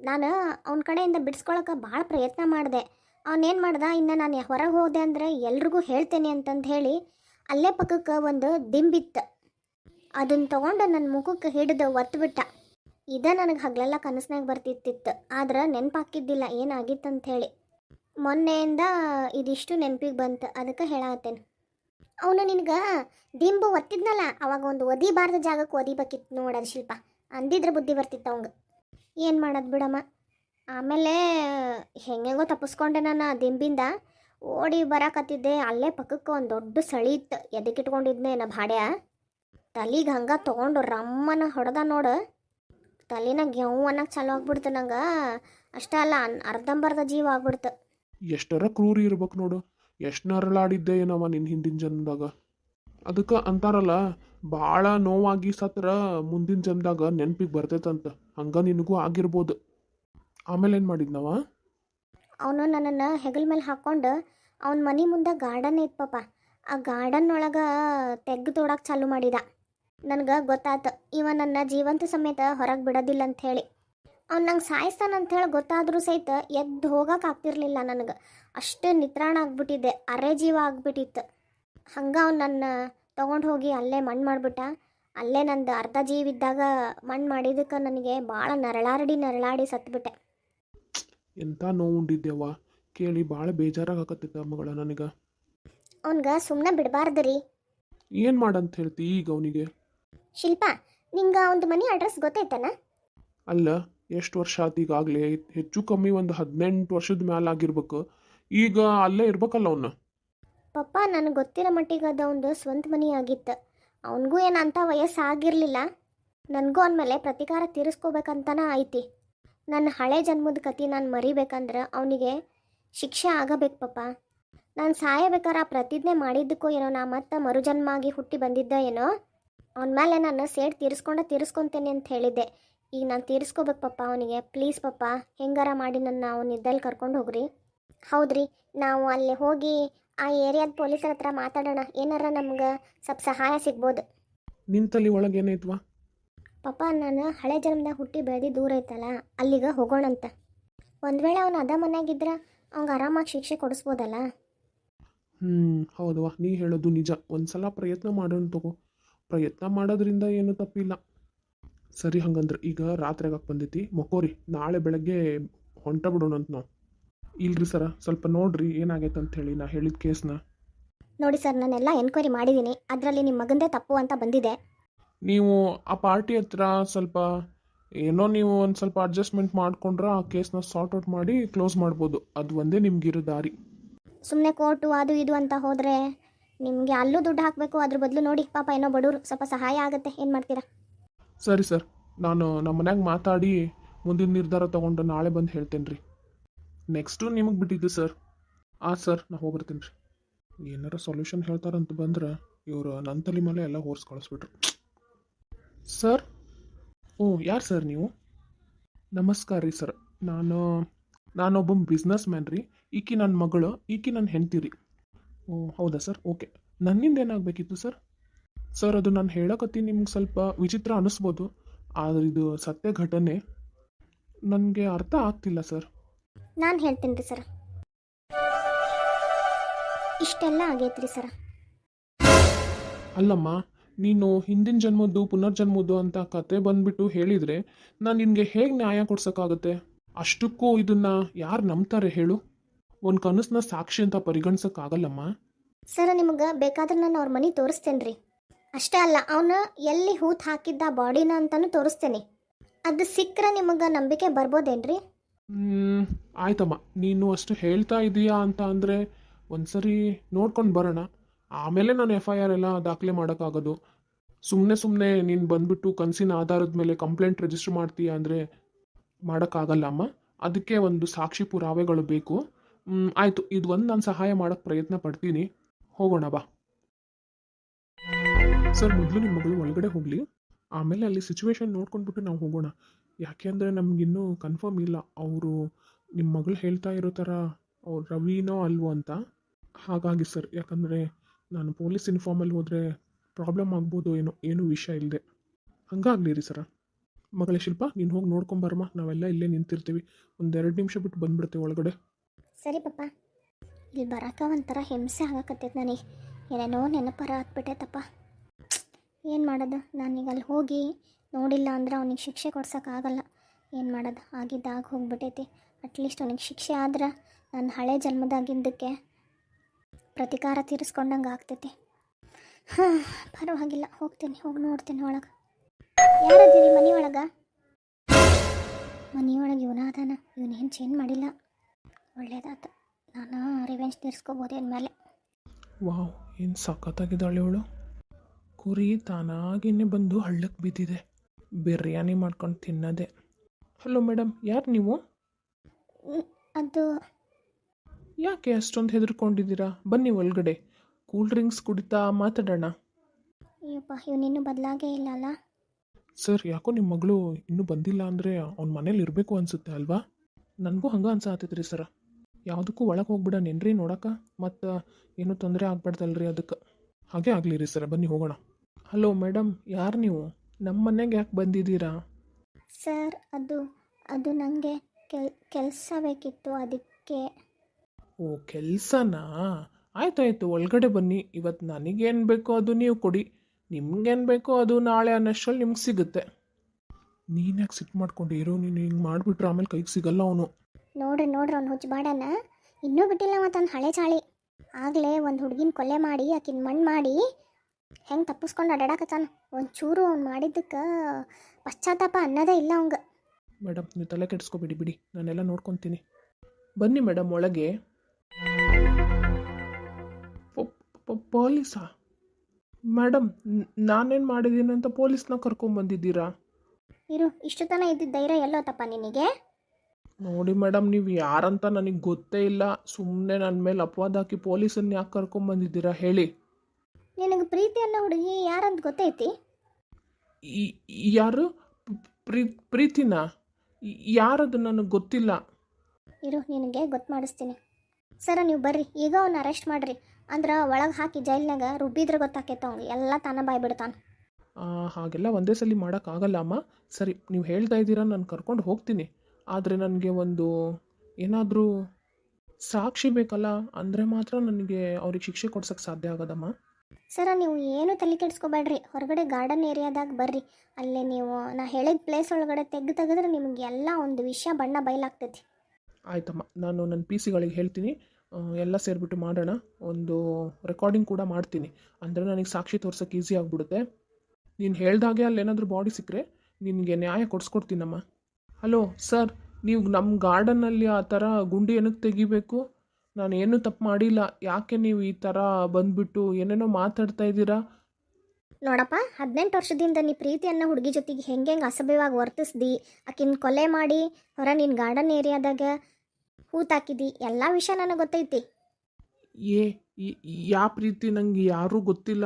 ನಾನು ಅವನ ಕಡೆಯಿಂದ ಬಿಡಿಸ್ಕೊಳಕ್ಕೆ ಭಾಳ ಪ್ರಯತ್ನ ಮಾಡಿದೆ. ಅವನೇನು ಮಾಡ್ದ, ಇನ್ನು ನಾನು ಹೊರಗೆ ಹೋದೆ ಅಂದರೆ ಎಲ್ರಿಗೂ ಹೇಳ್ತೇನೆ ಅಂತಂದು ಹೇಳಿ ಅಲ್ಲೇ ಪಕ್ಕಕ್ಕೆ ಒಂದು ದಿಂಬಿತ್ತು. ಅದನ್ನ ತಗೊಂಡು ನನ್ನ ಮುಖಕ್ಕೆ ಹಿಡಿದು ಒತ್ತುಬಿಟ್ಟ ಇದ ನನಗೆ ಹಗಲೆಲ್ಲ ಕನಸ್ನಾಗ ಬರ್ತಿತ್ತಿತ್ತು, ಆದ್ರೆ ನೆನಪಾಕಿದ್ದಿಲ್ಲ ಏನಾಗಿತ್ತಂತ ಹೇಳಿ ಮೊನ್ನೆಯಿಂದ ಇದಿಷ್ಟು ನೆನಪಿಗೆ ಬಂತು, ಅದಕ್ಕೆ ಹೇಳತ್ತೇನೆ ಅವನು ನಿನಗೆ, ದಿಂಬು ಒತ್ತಿದ್ನಲ್ಲ, ಅವಾಗ ಒಂದು ಒದಿಬಾರ್ದ ಜಾಗಕ್ಕೆ ಒದಿಬೇಕಿತ್ತು ನೋಡೋದು ಶಿಲ್ಪ, ಅಂದಿದ್ರ ಬುದ್ಧಿ ಬರ್ತಿತ್ತು ಅವಂಗೆ. ಏನು ಮಾಡೋದು ಬಿಡಮ್ಮ? ಆಮೇಲೆ ಹೆಂಗೆಗೋ ತಪ್ಪಿಸ್ಕೊಂಡೆ ನಾನು ದಿಂಬಿಂದ, ಓಡಿ ಬರಾಕತ್ತಿದ್ದೆ, ಅಲ್ಲೇ ಪಕ್ಕಕ್ಕೆ ಒಂದು ದೊಡ್ಡ ಸಳಿ ಇತ್ತು ಎದಕ್ಕಿಟ್ಕೊಂಡಿದ್ನೇನ ಭಾಡ್ಯ? ತಲೆಗೆ ಹಂಗೆ ತೊಗೊಂಡು ರಮ್ಮನ ಹೊಡೆದ ನೋಡು ತಲೆನ ಯಾವ ಅನ್ನಕ್ಕೆ ಚಾಲು ಆಗ್ಬಿಡ್ತು ನಂಗೆ. ಅಷ್ಟೇ ಅಲ್ಲ ಅರ್ಧಂಬರ್ಧ ಜೀವ ಆಗ್ಬಿಡ್ತು. ಎಷ್ಟರ ಕ್ರೂರಿ ಇರ್ಬೇಕು ನೋಡು. ಎಷ್ಟು ನರಳಾಡಿದ್ದೆ ಏನವ ನಿನ್ನ ಹಿಂದಿನ ಜನ್ಮದಾಗ. ಅದಕ್ಕೆ ಅಂತಾರಲ್ಲ ಭಾಳ ನೋವಾಗಿ ಸತ್ರ ಮುಂದಿನ ಜನ್ಮದಾಗ ನೆನಪಿಗೆ ಬರ್ತೈತಂತ. ಹಂಗ ನಿನಗೂ ಆಗಿರ್ಬೋದು. ಆಮೇಲೆ ಏನು ಮಾಡಿದ್ನವ? ಅವನು ನನ್ನನ್ನು ಹೆಗಲ ಮೇಲೆ ಹಾಕ್ಕೊಂಡು ಅವನ ಮನೆ ಮುಂದೆ ಗಾರ್ಡನ್ ಐತ್ ಪಾಪ. ಆ ಗಾರ್ಡನ್ ಒಳಗೆ ತೆಗ್ದು ತೋಡಕ್ಕೆ ಚಾಲು ಮಾಡಿದ. ನನಗೆ ಗೊತ್ತಾತು ಇವ ನನ್ನ ಜೀವಂತ ಸಮೇತ ಹೊರಗೆ ಬಿಡೋದಿಲ್ಲ ಅಂತ ಹೇಳಿ. ಅವ್ನು ನಂಗೆ ಸಾಯಿಸ್ತಾನ ಅಂತ ಹೇಳಿ ಗೊತ್ತಾದರೂ ಸಹಿತ ಎದ್ದು ಹೋಗಕ್ಕೆ ಆಗ್ತಿರ್ಲಿಲ್ಲ ನನಗೆ. ಅಷ್ಟು ನಿತ್ರಾಣ ಆಗ್ಬಿಟ್ಟಿದ್ದೆ ಅರೆ ಜೀವ ಆಗ್ಬಿಟ್ಟಿತ್ತು. ಹಂಗೆ ಅವ್ನು ನನ್ನ ತೊಗೊಂಡು ಹೋಗಿ ಅಲ್ಲೇ ಮಣ್ಣು ಮಾಡಿಬಿಟ್ಟ. ಅಲ್ಲೇ ನಂದು ಅರ್ಧ ಜೀವ ಇದ್ದಾಗ ಮಣ್ಣು ಮಾಡಿದ್ದಕ್ಕೆ ನನಗೆ ಭಾಳ ನರಳಾಡಿ ನರಳಾಡಿ ಸತ್ಬಿಟ್ಟೆ. ಎಂಥ ನೋವು ಉಂಡಿದ್ದೇವ ಕೇಳಿ ಭಾಳ ಬೇಜಾರಾಗಕತ್ತೈತೆ ಮಗಳ ನನಗೆ. ಅವ್ನ್ಗೆ ಸುಮ್ಮನೆ ಬಿಡಬಾರ್ದು ರೀ. ಏನು ಮಾಡಂತ ಹೇಳ್ತಿ ಈಗ ಅವನಿಗೆ? ಶಿಲ್ಪ ನಿಂಗೆ ಒಂದು ಮನೆ ಅಡ್ರೆಸ್ ಗೊತ್ತೈತನ? ಅಲ್ಲ ಎಷ್ಟು ವರ್ಷ ಆತ ಈಗಾಗಲೇ ಹೆಚ್ಚು ಕಮ್ಮಿ ಒಂದು ಹದಿನೆಂಟು ವರ್ಷದ ಮ್ಯಾಲ ಆಗಿರ್ಬೇಕು. ಈಗ ಅಲ್ಲೇ ಇರ್ಬೇಕಲ್ಲ ಅವನು? ಪಪ್ಪ ನನಗೆ ಗೊತ್ತಿರೋ ಮಟ್ಟಿಗೆ ಅದು ಒಂದು ಸ್ವಂತ ಮನೆ ಆಗಿತ್ತು. ಅವನಿಗೂ ಏನು ಅಂಥ ವಯಸ್ಸಾಗಿರಲಿಲ್ಲ. ನನಗೂ ಅವನ ಪ್ರತಿಕಾರ ತೀರಿಸ್ಕೋಬೇಕಂತನ ಐತಿ. ನನ್ನ ಹಳೆ ಜನ್ಮದ ಕತಿ ನಾನು ಮರಿಬೇಕಂದ್ರೆ ಅವನಿಗೆ ಶಿಕ್ಷೆ ಆಗಬೇಕು ಪಪ್ಪ. ನಾನು ಸಾಯಬೇಕಾರೆ ಆ ಪ್ರತಿಜ್ಞೆ ಮಾಡಿದ್ದಕ್ಕೂ ಏನೋ ನಾ ಮತ್ತೆ ಮರುಜನ್ಮ ಆಗಿ ಹುಟ್ಟಿ ಬಂದಿದ್ದ ಏನೋ? ಅವನ ಮೇಲೆ ನಾನು ಸೇಡ್ ತೀರಿಸ್ಕೊಂಡ ತೀರಿಸ್ಕೊತೇನೆ ಅಂತ ಹೇಳಿದ್ದೆ. ಈಗ ನಾನು ತೀರಿಸ್ಕೋಬೇಕು ಪಪ್ಪ ಅವನಿಗೆ. ಪ್ಲೀಸ್ ಪಪ್ಪ ಹೆಂಗಾರ ಮಾಡಿ ನನ್ನ ಅವನ ಇದ್ದಲ್ಲಿ ಕರ್ಕೊಂಡು ಹೋಗ್ರಿ. ಹೌದ್ರಿ ನಾವು ಅಲ್ಲಿ ಹೋಗಿ ಆ ಏರಿಯಾದ ಪೊಲೀಸರ ಹತ್ರ ಮಾತಾಡೋಣ. ಏನಾರ ನಮ್ಗೆ ಸ್ವಲ್ಪ ಸಹಾಯ ಸಿಗ್ಬೋದು. ನಿನ್ನ ತಲೆ ಒಳಗೆ ಏನೈತ್ವಾ ಪಪ್ಪ ನಾನು ಹಳೆ ಜನ್ಮದಾಗ ಹುಟ್ಟಿ ಬೆಳೆದು ದೂರ ಐತಲ್ಲ ಅಲ್ಲಿಗೆ ಹೋಗೋಣಂತ. ಒಂದು ವೇಳೆ ಅವನು ಅದ ಮನೆಯಾಗಿದ್ರೆ ಅವ್ಗೆ ಆರಾಮಾಗಿ ಶಿಕ್ಷೆ ಕೊಡಿಸ್ಬೋದಲ್ಲ. ಹ್ಞೂ ಹೌದವ್ವ ನೀ ಹೇಳೋದು ನಿಜ. ಒಂದ್ಸಲ ಪ್ರಯತ್ನ ಮಾಡೋಣ ತಗೋ. ಪ್ರಯತ್ನ ಮಾಡೋದ್ರಿಂದ ಏನು ತಪ್ಪಿಲ್ಲ. ಸರಿ ಹಂಗಂದ್ರೆ ಈಗ ರಾತ್ರಿಯಾಗಕ್ಕೆ ಬಂದೈತಿ. ಮಕ್ಕೋರಿ ನಾಳೆ ಬೆಳಗ್ಗೆ ಹೊಂಟ ಬಿಡೋಣ ಅಂತ ನಾವು. ಇಲ್ರಿ ಸರ ಸ್ವಲ್ಪ ನೋಡ್ರಿ ಏನಾಗೈತೆ ಅಂತ ಹೇಳಿ ನಾ ಹೇಳಿದ ಕೇಸ್ನ. ನೋಡಿ ಸರ್ ನಾನೆಲ್ಲ ಎನ್ಕ್ವೈರಿ ಮಾಡಿದ್ದೀನಿ ಅದರಲ್ಲಿ ನಿಮ್ಮ ಮಗಂದೇ ತಪ್ಪು ಅಂತ ಬಂದಿದೆ. ನೀವು ಆ ಪಾರ್ಟಿ ಹತ್ರ ಸ್ವಲ್ಪ ಏನೋ ನೀವು ಒಂದು ಸ್ವಲ್ಪ ಅಡ್ಜಸ್ಟ್ಮೆಂಟ್ ಮಾಡ್ಕೊಂಡ್ರೆ ಆ ಕೇಸ್ನ ಸಾರ್ಟ್ ಔಟ್ ಮಾಡಿ ಕ್ಲೋಸ್ ಮಾಡ್ಬೋದು. ಅದು ಒಂದೇ ನಿಮ್ಗಿರೋ ದಾರಿ. ಸುಮ್ಮನೆ ಕೋರ್ಟು ಅದು ಇದು ಅಂತ ಹೋದರೆ ನಿಮಗೆ ಅಲ್ಲೂ ದುಡ್ಡು ಹಾಕಬೇಕು, ಅದ್ರ ಬದಲು ನೋಡಿ, ಪಾಪ ಏನೋ ಬಡವರು ಸ್ವಲ್ಪ ಸಹಾಯ ಆಗುತ್ತೆ. ಏನು ಮಾಡ್ತೀರಾ? ಸರಿ ಸರ್, ನಾನು ನಮ್ಮ ಮನ್ಯಾಗ ಮಾತಾಡಿ ಮುಂದಿನ ನಿರ್ಧಾರ ತಗೊಂಡು ನಾಳೆ ಬಂದು ಹೇಳ್ತೇನೆ ರೀ. ನೆಕ್ಸ್ಟು ನಿಮಗೆ ಬಿಟ್ಟಿದ್ದು ಸರ್ ಆ ಸರ್ ನಾ ಹೋಗ್ಬರ್ತೀನಿ ರೀ. ಏನಾರ ಸೊಲ್ಯೂಷನ್ ಹೇಳ್ತಾರಂತ ಬಂದ್ರೆ ಇವರು ನನ್ನ ತಲೆ ಮೇಲೆ ಎಲ್ಲ ಹೋರ್ಸ್ ಕಳಿಸ್ಬಿಟ್ರು. ಸರ್ ಓ ಯಾರು ಸರ್ ನೀವು? ನಮಸ್ಕಾರ ರೀ ಸರ್ ನಾನು, ನಾನೊಬ್ಬ ಬಿಸ್ನೆಸ್ ಮ್ಯಾನ್ ರೀ. ಈಕಿ ನನ್ನ ಮಗಳು, ಈಕಿ ನನ್ನ ಹೆಂಡ್ತಿ ರೀ. ಹೌದಾ ಸರ್? ಓಕೆ. ನನ್ನಿಂದ ಏನಾಗಬೇಕಿತ್ತು ಸರ್? ಸರ್ ಅದು ನಾನು ಹೇಳಕತ್ತೀನಿ ನಿಮ್ಗೆ ಸ್ವಲ್ಪ ವಿಚಿತ್ರ ಅನ್ನಿಸ್ಬೋದು ಆದ್ರೆ ಇದು ಸತ್ಯ ಘಟನೆ. ನನಗೆ ಅರ್ಥ ಆಗ್ತಿಲ್ಲ ಸರ್. ನಾನು ಹೇಳ್ತೀನಿ ರೀ ಸರ. ಇಷ್ಟೆಲ್ಲ ಆಗೈತ್ರಿ ಸರ್. ಅಲ್ಲಮ್ಮ ನೀನು ಹಿಂದಿನ ಜನ್ಮದ್ದು ಪುನರ್ಜನ್ಮದ್ದು ಅಂತ ಕತೆ ಬಂದ್ಬಿಟ್ಟು ಹೇಳಿದರೆ ನಾನು ನಿನಗೆ ಹೇಗೆ ನ್ಯಾಯ ಕೊಡ್ಸೋಕ್ಕಾಗತ್ತೆ? ಅಷ್ಟಕ್ಕೂ ಇದನ್ನ ಯಾರು ನಂಬ್ತಾರೆ ಹೇಳು? ಒಂದು ಕನಸನ್ನ ಸಾಕ್ಷಿ ಅಂತ ಪರಿಗಣಿಸೋಕ್ಕಾಗಲ್ಲಮ್ಮ? ಸರ ನಿಮಗೆ ಬೇಕಾದ್ರೆ ನಾನು ಅವ್ರ ಮನಿ ತೋರಿಸ್ತೇನೆ ರೀ ಅಷ್ಟೇ ಅಲ್ಲ ಅವನು ಎಲ್ಲಿ ಹೂತ್ ಹಾಕಿದ್ದ ಬಾಡಿನ ಅಂತಾನು ತೋರಿಸ್ತೇನೆ. ಅದು ಸಿಕ್ಕರೆ ನಿಮಗೆ ನಂಬಿಕೆ ಬರ್ಬೋದೇನ್ರಿ? ಹ್ಮ್, ಆಯ್ತಮ್ಮ. ನೀನು ಅಷ್ಟು ಹೇಳ್ತಾ ಇದೀಯಾ ಅಂತ ಅಂದರೆ ಒಂದ್ಸರಿ ನೋಡ್ಕೊಂಡು ಬರೋಣ. ಆಮೇಲೆ ನಾನು ಎಫ್ ಐ ಆರ್ ಎಲ್ಲ ದಾಖಲೆ ಮಾಡೋಕ್ಕಾಗೋದು. ಸುಮ್ಮನೆ ಸುಮ್ಮನೆ ನೀನು ಬಂದ್ಬಿಟ್ಟು ಕನಸಿನ ಆಧಾರದ ಮೇಲೆ ಕಂಪ್ಲೇಂಟ್ ರಿಜಿಸ್ಟರ್ ಮಾಡ್ತೀಯ ಅಂದರೆ ಮಾಡೋಕ್ಕಾಗಲ್ಲ ಅಮ್ಮ ಅದಕ್ಕೆ ಒಂದು ಸಾಕ್ಷಿ ಪುರಾವೆಗಳು ಬೇಕು. ಆಯ್ತು. ಇದು ಒಂದು ನಾನು ಸಹಾಯ ಮಾಡೋಕ್ಕೆ ಪ್ರಯತ್ನ ಪಡ್ತೀನಿ. ಹೋಗೋಣ, ಬಾ. ಸರ್, ಮೊದಲು ನಿಮ್ಮ ಮಗಳು ಒಳಗಡೆ ಹೋಗಲಿ. ಆಮೇಲೆ ಅಲ್ಲಿ ಸಿಚುವೇಶನ್ ನೋಡ್ಕೊಂಡ್ಬಿಟ್ಟು ನಾವು ಹೋಗೋಣ. ಯಾಕೆ ಅಂದರೆ ನಮಗಿನ್ನೂ ಕನ್ಫರ್ಮ್ ಇಲ್ಲ. ಅವರು ನಿಮ್ಮ ಮಗಳು ಹೇಳ್ತಾ ಇರೋ ಥರ ಅವ್ರು ರವಿನೋ ಅಲ್ವೋ ಅಂತ. ಹಾಗಾಗಿ ಸರ್, ಯಾಕಂದರೆ ನಾನು ಪೊಲೀಸ್ ಇನ್ಫಾರ್ಮಲ್ಲಿ ಹೋದರೆ ಪ್ರಾಬ್ಲಮ್ ಆಗ್ಬೋದು ಏನೋ, ಏನೂ ವಿಷಯ ಇಲ್ಲದೆ ಹಂಗಾಗಲಿ ರೀ ಸರ. ಮಗಳೇ ಶಿಲ್ಪ, ನೀನು ಹೋಗಿ ನೋಡ್ಕೊಂಬರಮ್ಮ ನಾವೆಲ್ಲ ಇಲ್ಲೇ ನಿಂತಿರ್ತೀವಿ. ಒಂದೆರಡು ನಿಮಿಷ ಬಿಟ್ಟು ಬಂದ್ಬಿಡ್ತೇವೆ ಒಳಗಡೆ. ಸರಿ ಪಪ್ಪ. ಇಲ್ಲಿ ಬರಾಕ ಒಂಥರ ಹಿಂಸೆ ಆಗಕತ್ತೈತೆ ನನಗೆ. ಏನೇನೋ ನೆನಪರ ಹತ್ಬಿಟ್ಟೈತಪ್ಪ ಏನು ಮಾಡೋದು? ನಾನೀಗ ಅಲ್ಲಿ ಹೋಗಿ ನೋಡಿಲ್ಲ ಅಂದ್ರೆ ಅವನಿಗೆ ಶಿಕ್ಷೆ ಕೊಡ್ಸೋಕ್ಕಾಗಲ್ಲ ಏನು ಮಾಡೋದು? ಆಗಿದ್ದಾಗ ಹೋಗ್ಬಿಟ್ಟೈತಿ. ಅಟ್ಲೀಸ್ಟ್ ಅವನಿಗೆ ಶಿಕ್ಷೆ ಆದ್ರೆ ನನ್ನ ಹಳೆ ಜನ್ಮದಾಗಿದ್ದಕ್ಕೆ ಪ್ರತಿಕಾರ ತೀರಿಸ್ಕೊಂಡಂಗೆ ಆಗ್ತೈತಿ. ಹಾಂ, ಪರವಾಗಿಲ್ಲ. ಹೋಗ್ತೀನಿ. ಹೋಗಿ ನೋಡ್ತೀನಿ ಒಳಗೆ. ಯಾರದಿರಿ ಮನೆ ಒಳಗೆ ಮನೆಯೊಳಗೆ ಇವನಾದಾನ. ಇವನೇನು ಚೇಂಜ್ ಮಾಡಿಲ್ಲ. ಒಳ್ಳೇದಾತು. ನಾನು ರಿವೆಂಜ್ ತೀರಿಸ್ಕೋಬೋದು ಮೇಲೆ ವಾವ್ ಏನು ಸಖತ್ತಾಗಿದ್ದಾಳೆ ಅವಳು. ಕುರಿ ತಾನಾಗಿನೇ ಬಂದು ಹಳ್ಳಕ್ಕೆ ಬಿದ್ದಿದೆ. ಬಿರಿಯಾನಿ ಮಾಡ್ಕೊಂಡು ತಿನ್ನೋದೆ. ಹಲೋ ಮೇಡಮ್ ಯಾರು ನೀವು? ಅದು ಯಾಕೆ ಅಷ್ಟೊಂದು ಹೆದರ್ಕೊಂಡಿದ್ದೀರಾ? ಬನ್ನಿ ಒಳಗಡೆ. ಕೂಲ್ ಡ್ರಿಂಕ್ಸ್ ಕುಡಿತಾ ಮಾತಾಡೋಣ. ಅಯ್ಯಪ್ಪ ಇವನಿನ್ನೂ ಬದಲಾಗೇ ಇಲ್ಲ ಅಲ್ಲ? ಸರ್ ಯಾಕೋ ನಿಮ್ಮ ಮಗಳು ಇನ್ನೂ ಬಂದಿಲ್ಲ ಅಂದರೆ ಅವ್ನ ಮನೇಲಿ ಇರಬೇಕು ಅನ್ಸುತ್ತೆ ಅಲ್ವಾ? ನನಗೂ ಹಂಗೆ ಅನ್ಸಾತೈತ್ರಿ ಸರ. ಯಾವುದಕ್ಕೂ ಒಳಗೆ ಹೋಗ್ಬಿಡನೇನ್ರಿ ನೋಡೋಕೆ ಮತ್ತು ಏನೂ ತೊಂದರೆ ಆಗ್ಬಾರ್ದಲ್ರಿ ಅದಕ್ಕೆ. ಹಾಗೆ ಆಗಲಿ ರೀ ಸರ್ ಬನ್ನಿ ಹೋಗೋಣ. ಹಲೋ ಮೇಡಮ್ ಯಾರು ನೀವು? ನಮ್ಮ ಮನೆಗೆ ಯಾಕೆ ಬಂದಿದ್ದೀರಾ? ಸರ್ ಅದು ಅದು ನನಗೆ ಕೆಲ್ ಕೆಲಸ ಬೇಕಿತ್ತು ಅದಕ್ಕೆ. ಓ ಕೆಲಸನಾ? ಆಯ್ತಾಯ್ತು ಒಳಗಡೆ ಬನ್ನಿ. ಇವತ್ತು ನನಗೇನು ಬೇಕೋ ಅದು ನೀವು ಕೊಡಿ. ನಿಮ್ಗೇನು ಬೇಕೋ ಅದು ನಾಳೆ ಅನ್ನೋಷ್ಟರಲ್ಲಿ ನಿಮ್ಗೆ ಸಿಗುತ್ತೆ. ನೀನು ಯಾಕೆ ಸಿಟ್ಟು ಮಾಡ್ಕೊಂಡು ಇರೋ? ನೀನು ಹಿಂಗೆ ಮಾಡಿಬಿಟ್ರೆ ಆಮೇಲೆ ಕೈಗೆ ಸಿಗಲ್ಲ ಅವನು. ನೋಡ್ರಿ ನೋಡ್ರಿ ಅವ್ನು ಹುಚ್ಚಬಾಡನ ಇನ್ನೂ ಬಿಟ್ಟಿಲ್ಲ ಮತ್ತು ಅವ್ನು ಹಳೆ ಚಾಳಿ. ಆಗಲೇ ಒಂದು ಹುಡುಗಿನ ಕೊಲೆ ಮಾಡಿ ಆಕಿನ ಮಣ್ಣು ಮಾಡಿ ಹೆಂಗೆ ತಪ್ಪಿಸ್ಕೊಂಡು ಒಂದು ಒಂಚೂರು ಅವ್ನು ಮಾಡಿದ್ದಕ್ಕೆ ಪಶ್ಚಾತ್ತಾಪ ಅನ್ನೋದೇ ಇಲ್ಲ ಅವಂಗೆ. ಮೇಡಮ್ ನೀವು ತಲೆ ಕೆಡಿಸ್ಕೊಬೇಡಿ ಬಿಡಿ. ನಾನೆಲ್ಲ ನೋಡ್ಕೊತೀನಿ. ಬನ್ನಿ ಮೇಡಮ್ ಒಳಗೆ. ಪೊಲೀಸಾ? ಮೇಡಮ್ ನಾನೇನು ಮಾಡಿದ್ದೀನಿ ಅಂತ ಪೊಲೀಸ್ನ ಕರ್ಕೊಂಬಂದಿದ್ದೀರಾ? ಇರು ಇಷ್ಟು ತನ ಇದ್ದಿದ್ದ ಧೈರ್ಯ ಎಲ್ಲೋತಪ್ಪ ನಿನಗೆ. ನೋಡಿ ಮೇಡಮ್ ನೀವು ಯಾರಂತ ನನಗೆ ಗೊತ್ತೇ ಇಲ್ಲ. ಸುಮ್ಮನೆ ನನ್ನ ಮೇಲೆ ಅಪವಾದ ಹಾಕಿ ಪೊಲೀಸನ್ನ ಯಾಕೆ ಕರ್ಕೊಂಬಂದಿದ್ದೀರಾ ಹೇಳಿ. ನಿನಗೆ ಪ್ರೀತಿ ಅನ್ನೋ ಹುಡುಗಿ ಯಾರಂತ ಗೊತ್ತೈತಿ? ಈ- ಯಾರು? ಪ್ರೀ ಪ್ರೀತಿನ? ಯಾರದು ನನಗೆ ಗೊತ್ತಿಲ್ಲ. ಇರು ನಿನಗೆ ಗೊತ್ತು ಮಾಡಿಸ್ತೀನಿ. ಸರ ನೀವು ಬರ್ರಿ. ಈಗ ಅವ್ನ ಅರೆಸ್ಟ್ ಮಾಡ್ರಿ. ಅಂದ್ರೆ ಒಳಗೆ ಹಾಕಿ ಜೈಲ್ನಾಗ ರುಬ್ಬಿದ್ರೆ ಗೊತ್ತಾಕೈತೆ ಅವ್ನಿಗೆ. ಎಲ್ಲ ತಾನ ಬಾಯ್ ಬಿಡ್ತಾನೆ. ಆ, ಹಾಗೆಲ್ಲ ಒಂದೇ ಸಲ ಮಾಡೋಕ್ಕಾಗಲ್ಲ ಅಮ್ಮ. ಸರಿ ನೀವು ಹೇಳ್ತಾ ಇದ್ದೀರಾ ನಾನು ಕರ್ಕೊಂಡು ಹೋಗ್ತೀನಿ. ಆದರೆ ನನಗೆ ಒಂದು ಏನಾದರೂ ಸಾಕ್ಷಿ ಬೇಕಲ್ಲ ಅಂದರೆ ಮಾತ್ರ ನನಗೆ ಅವ್ರಿಗೆ ಶಿಕ್ಷೆ ಕೊಡ್ಸೋಕ್ಕೆ ಸಾಧ್ಯ ಆಗೋದಮ್ಮ. ಸರ ನೀವು ಏನು ತಲೆ ಕೆಡಿಸ್ಕೊಬೇಡ್ರಿ. ಹೊರಗಡೆ ಗಾರ್ಡನ್ ಏರಿಯಾದಾಗ ಬರ್ರಿ. ಅಲ್ಲೇ ನೀವು ನಾ ಹೇಳಿದ ಪ್ಲೇಸ್ ಒಳಗಡೆ ತೆಗೆದು ತೆಗೆದ್ರೆ ನಿಮ್ಗೆ ಎಲ್ಲ ಒಂದು ವಿಷಯ ಬಣ್ಣ ಬಯಲಾಗ್ತೈತಿ. ಆಯ್ತಮ್ಮ ನಾನು ನನ್ನ ಪಿ ಸಿಗಳಿಗೆ ಹೇಳ್ತೀನಿ. ಆ, ಎಲ್ಲ ಸೇರಿಬಿಟ್ಟು ಮಾಡೋಣ. ಒಂದು ರೆಕಾರ್ಡಿಂಗ್ ಕೂಡ ಮಾಡ್ತೀನಿ. ಅಂದರೆ ನನಗೆ ಸಾಕ್ಷಿ ತೋರ್ಸೋಕ್ಕೆ ಈಸಿ ಆಗಿಬಿಡುತ್ತೆ. ನೀನು ಹೇಳ್ದಾಗೆ ಅಲ್ಲೇನಾದರೂ ಬಾಡಿ ಸಿಕ್ಕರೆ ನಿನಗೆ ನ್ಯಾಯ ಕೊಡಿಸ್ಕೊಡ್ತೀನಮ್ಮ. ಹಲೋ ಸರ್ ನೀವು ನಮ್ಮ ಗಾರ್ಡನಲ್ಲಿ ಆ ಥರ ಗುಂಡಿ ಏನಕ್ಕೆ ತೆಗಿಬೇಕು? ನಾನು ಏನೂ ತಪ್ಪು ಮಾಡಿಲ್ಲ. ಯಾಕೆ ನೀವು ಈ ಥರ ಬಂದುಬಿಟ್ಟು ಏನೇನೋ ಮಾತಾಡ್ತಾ ಇದ್ದೀರಾ? ನೋಡಪ್ಪ ಹದಿನೆಂಟು ವರ್ಷದಿಂದ ನೀ ಪ್ರೀತಿಯನ್ನು ಹುಡುಗಿ ಜೊತೆಗೆ ಹೆಂಗೆ ಹೆಂಗೆ ಅಸಭ್ಯವಾಗಿ ವರ್ತಿಸ್ದಿ? ಆಕಿನ ಕೊಲೆ ಮಾಡಿ ಹೊರ ನಿನ್ನ ಗಾರ್ಡನ್ ಏರಿಯಾದಾಗ ಹೂತಾಕಿದಿ ಎಲ್ಲ ವಿಷಯ ನನಗೆ ಗೊತ್ತೈತಿ. ಏ ಯಾವ ಪ್ರೀತಿ ನಂಗೆ ಯಾರೂ ಗೊತ್ತಿಲ್ಲ.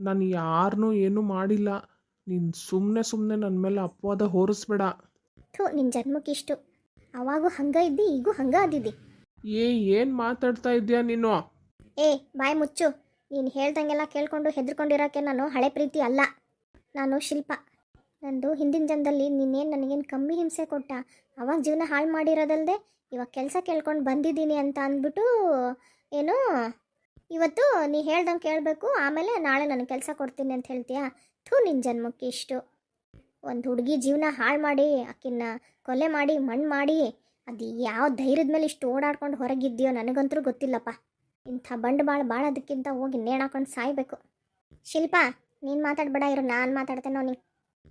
ನಾನು ಯಾರನ್ನೂ ಏನೂ ಮಾಡಿಲ್ಲ. ನೀನು ಸುಮ್ಮನೆ ಸುಮ್ಮನೆ ನನ್ನ ಮೇಲೆ ಅಪವಾದ ಹೊರಿಸ್ಬೇಡ. ಥೂ ನಿನ್ನ ಜನ್ಮಕ್ಕಿಷ್ಟು. ಅವಾಗೂ ಹಂಗ ಇದ್ದಿ ಈಗೂ ಹಂಗ ಅದಿದ್ದಿ ಏ ಏನು ಮಾತಾಡ್ತಾ ಇದ್ಯಾ ನೀನು? ಏ ಬಾಯ್ ಮುಚ್ಚು. ನೀನು ಹೇಳ್ದಂಗೆಲ್ಲ ಕೇಳ್ಕೊಂಡು ಹೆದರ್ಕೊಂಡಿರೋಕ್ಕೆ ನಾನು ಹಳೆ ಪ್ರೀತಿ ಅಲ್ಲ. ನಾನು ಶಿಲ್ಪ. ನಂದು ಹಿಂದಿನ ಜನದಲ್ಲಿ ನೀನೇನು ನನಗೇನು ಕಮ್ಮಿ ಹಿಂಸೆ ಕೊಟ್ಟ? ಅವಾಗ ಜೀವನ ಹಾಳು ಮಾಡಿರೋದಲ್ಲದೆ ಇವಾಗ ಕೆಲಸ ಕೇಳ್ಕೊಂಡು ಬಂದಿದ್ದೀನಿ ಅಂತ ಅಂದ್ಬಿಟ್ಟು ಏನು? ಇವತ್ತು ನೀ ಹೇಳ್ದಂಗೆ ಕೇಳಬೇಕು ಆಮೇಲೆ ನಾಳೆ ನನಗೆ ಕೆಲಸ ಕೊಡ್ತೀನಿ ಅಂತ ಹೇಳ್ತೀಯಾ? ಥೂ ನಿನ್ನ ಜನ್ಮಕ್ಕೆ ಇಷ್ಟು ಒಂದು ಹುಡುಗಿ ಜೀವನ ಹಾಳು ಮಾಡಿ ಆಕಿನ ಕೊಲೆ ಮಾಡಿ ಮಣ್ಣು ಮಾಡಿ, ಅದು ಯಾವ ಧೈರ್ಯದ ಮೇಲೆ ಇಷ್ಟು ಓಡಾಡ್ಕೊಂಡು ಹೊರಗಿದ್ಯೋ ನನಗಂತೂ ಗೊತ್ತಿಲ್ಲಪ್ಪ. ಇಂಥ ಬಂಡವಾಳ ಭಾಳ ಅದಕ್ಕಿಂತ ಹೋಗಿ ನೇಣಾಕೊಂಡು ಸಾಯ್ಬೇಕು? ಶಿಲ್ಪ, ನೀನು ಮಾತಾಡ್ಬೇಡ ಇರು, ನಾನು ಮಾತಾಡ್ತೇನೋ ನೀ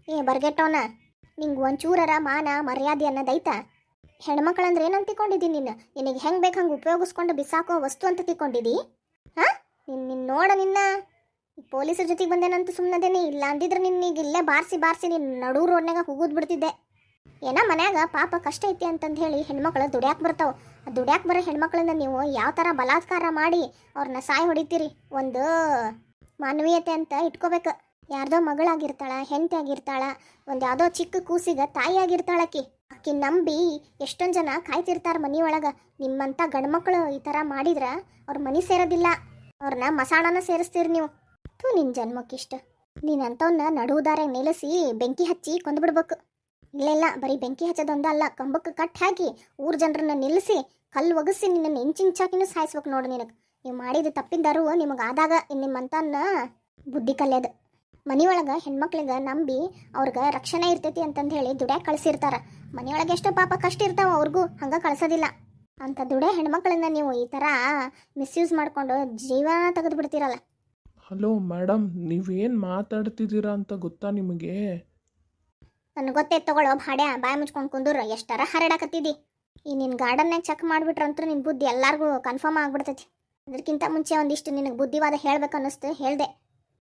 ಏ, ಬರ್ಗೆಟ್ಟವನ, ನಿಂಗೆ ಒಂಚೂರರ ಮಾನ, ಮರ್ಯಾದೆ ಅನ್ನೋದೈತ ಹೆಣ್ಮಕ್ಳಂದ್ರೆ ಏನಂತ ತಿಕೊಂಡಿದ್ದೀನಿ ನಿನ್ನ ನಿನಗೆ ಹೆಂಗೆ ಬೇಕು ಹಂಗೆ ಉಪಯೋಗಿಸ್ಕೊಂಡು ಬಿಸಾಕೋ ವಸ್ತು ಅಂತ ತಿಕೊಂಡಿದ್ದಿ ಹಾಂ? ನಿನ್ನ ನೋಡ ನಿನ್ನ. ಪೊಲೀಸರ ಜೊತೆಗೆ ಬಂದೇನಂತ ಸುಮ್ಮನದೇನೆ ಇಲ್ಲ. ಅಂದಿದ್ರೆ ನಿನ್ನೀಗ ಇಲ್ಲೇ ಬಾರಿಸಿ ಬಾರಿಸಿ ನೀನು ನಡು ರೋಡ್ನಾಗ ಹೋಗೋದು ಬಿಡ್ತಿದ್ದೆ. ಏನ ಮನ್ಯಾಗ ಪಾಪ ಕಷ್ಟ ಐತಿ ಅಂತಂದು ಹೇಳಿ ಹೆಣ್ಮಕ್ಳು ದುಡ್ಯಾಕ್ ಬರ್ತಾವೆ. ದುಡ್ಯಾಕ್ ಬರೋ ಹೆಣ್ಮಕ್ಳನ್ನ ನೀವು ಯಾವ ಥರ ಬಲಾತ್ಕಾರ ಮಾಡಿ ಅವ್ರನ್ನ ಸಾಯಿ ಹೊಡಿತೀರಿ? ಒಂದು ಮಾನವೀಯತೆ ಅಂತ ಇಟ್ಕೋಬೇಕು. ಯಾರ್ದೋ ಮಗಳಾಗಿರ್ತಾಳ ಹೆಂಡತಿ ಆಗಿರ್ತಾಳ ಒಂದು ಯಾವುದೋ ಚಿಕ್ಕ ಕೂಸಿಗೆ ತಾಯಿ ಆಗಿರ್ತಾಳ ಆಕಿ. ಆಕಿ ನಂಬಿ ಎಷ್ಟೊಂದು ಜನ ಕಾಯ್ತಿರ್ತಾರ ಮನೆಯೊಳಗೆ ನಿಮ್ಮಂಥ ಗಂಡ್ಮಕ್ಳು ಈ ಥರ ಮಾಡಿದ್ರೆ ಅವ್ರ ಮನೆ ಸೇರೋದಿಲ್ಲ. ಅವ್ರನ್ನ ಮಸಾಣನ ಸೇರಿಸ್ತೀರಿ ನೀವು. ಥೂ ನಿನ್ನ ಜನ್ಮಕ್ಕಿಷ್ಟ. ನೀನಂಥವನ್ನ ನಡುವುದಾರೆ ನಿಲ್ಲಿಸಿ ಬೆಂಕಿ ಹಚ್ಚಿ ಕೊಂದ್ಬಿಡ್ಬೇಕು. ಇಲ್ಲ ಇಲ್ಲ ಬರೀ ಬೆಂಕಿ ಹಚ್ಚೋದೊಂದ ಅಲ್ಲ, ಕಂಬಕ್ಕೆ ಕಟ್ ಹಾಕಿ ಊರ್ ಜನರನ್ನ ನಿಲ್ಲಿಸಿ ಕಲ್ಲು ಒಗಸಿ ನಿನ್ನ ಇಂಚಿಂಚಾಕಿನೂ ಸಾಯಿಸ್ಬೇಕು ನೋಡು ನಿನಗೆ. ನೀವು ಮಾಡಿದ ತಪ್ಪಿದ್ದಾರು ನಿಮಗೆ ಆದಾಗ ನಿಮ್ಮಂತನ್ನ ಬುದ್ಧಿ ಕಲ್ಯದ. ಮನೆಯೊಳಗೆ ಹೆಣ್ಮಕ್ಳಿಗೆ ನಂಬಿ ಅವ್ರಿಗೆ ರಕ್ಷಣೆ ಇರ್ತೈತಿ ಅಂತಂದು ಹೇಳಿ ದುಡ್ಯಾಗ ಕಳಿಸಿರ್ತಾರ. ಮನೆಯೊಳಗೆ ಎಷ್ಟೋ ಪಾಪ ಕಷ್ಟ ಇರ್ತಾವ ಅವ್ರಿಗೂ ಹಂಗೆ ಕಳ್ಸೋದಿಲ್ಲ. ಅಂತ ದುಡೇ ಹೆಣ್ಮಕ್ಳನ್ನ ನೀವು ಈ ಥರ ಮಿಸ್ಯೂಸ್ ಮಾಡ್ಕೊಂಡು ಜೀವನ ತೆಗೆದು ಬಿಡ್ತೀರಲ್ಲ ಹಲೋ ಮೇಡಮ್ ನೀವೇನು ಮಾತಾಡ್ತಿದ್ದೀರಾ ಅಂತ ಗೊತ್ತಾ ನಿಮಗೆ? ನನಗೆ ಗೊತ್ತೇ ತಗೊಳ್ಳೋ ಭಾಡ್ಯ ಬಾಯಿ ಮುಚ್ಕೊಂಡು ಕುಂದೂರ ಎಷ್ಟರ ಹರಡಾಕತ್ತಿದ್ದಿ ಈ ನಿನ್ನ ಗಾರ್ಡನ್ನಾಗ ಚೆಕ್ ಮಾಡಿಬಿಟ್ರಂತೂ ನಿನ್ನ ಬುದ್ಧಿ ಎಲ್ಲರಿಗೂ ಕನ್ಫರ್ಮ್ ಆಗ್ಬಿಡ್ತೈತಿ. ಅದಕ್ಕಿಂತ ಮುಂಚೆ ಒಂದಿಷ್ಟು ನಿನಗೆ ಬುದ್ಧಿವಾದ ಹೇಳ್ಬೇಕು ಅನ್ನಿಸ್ತು ಹೇಳ್ದೆ.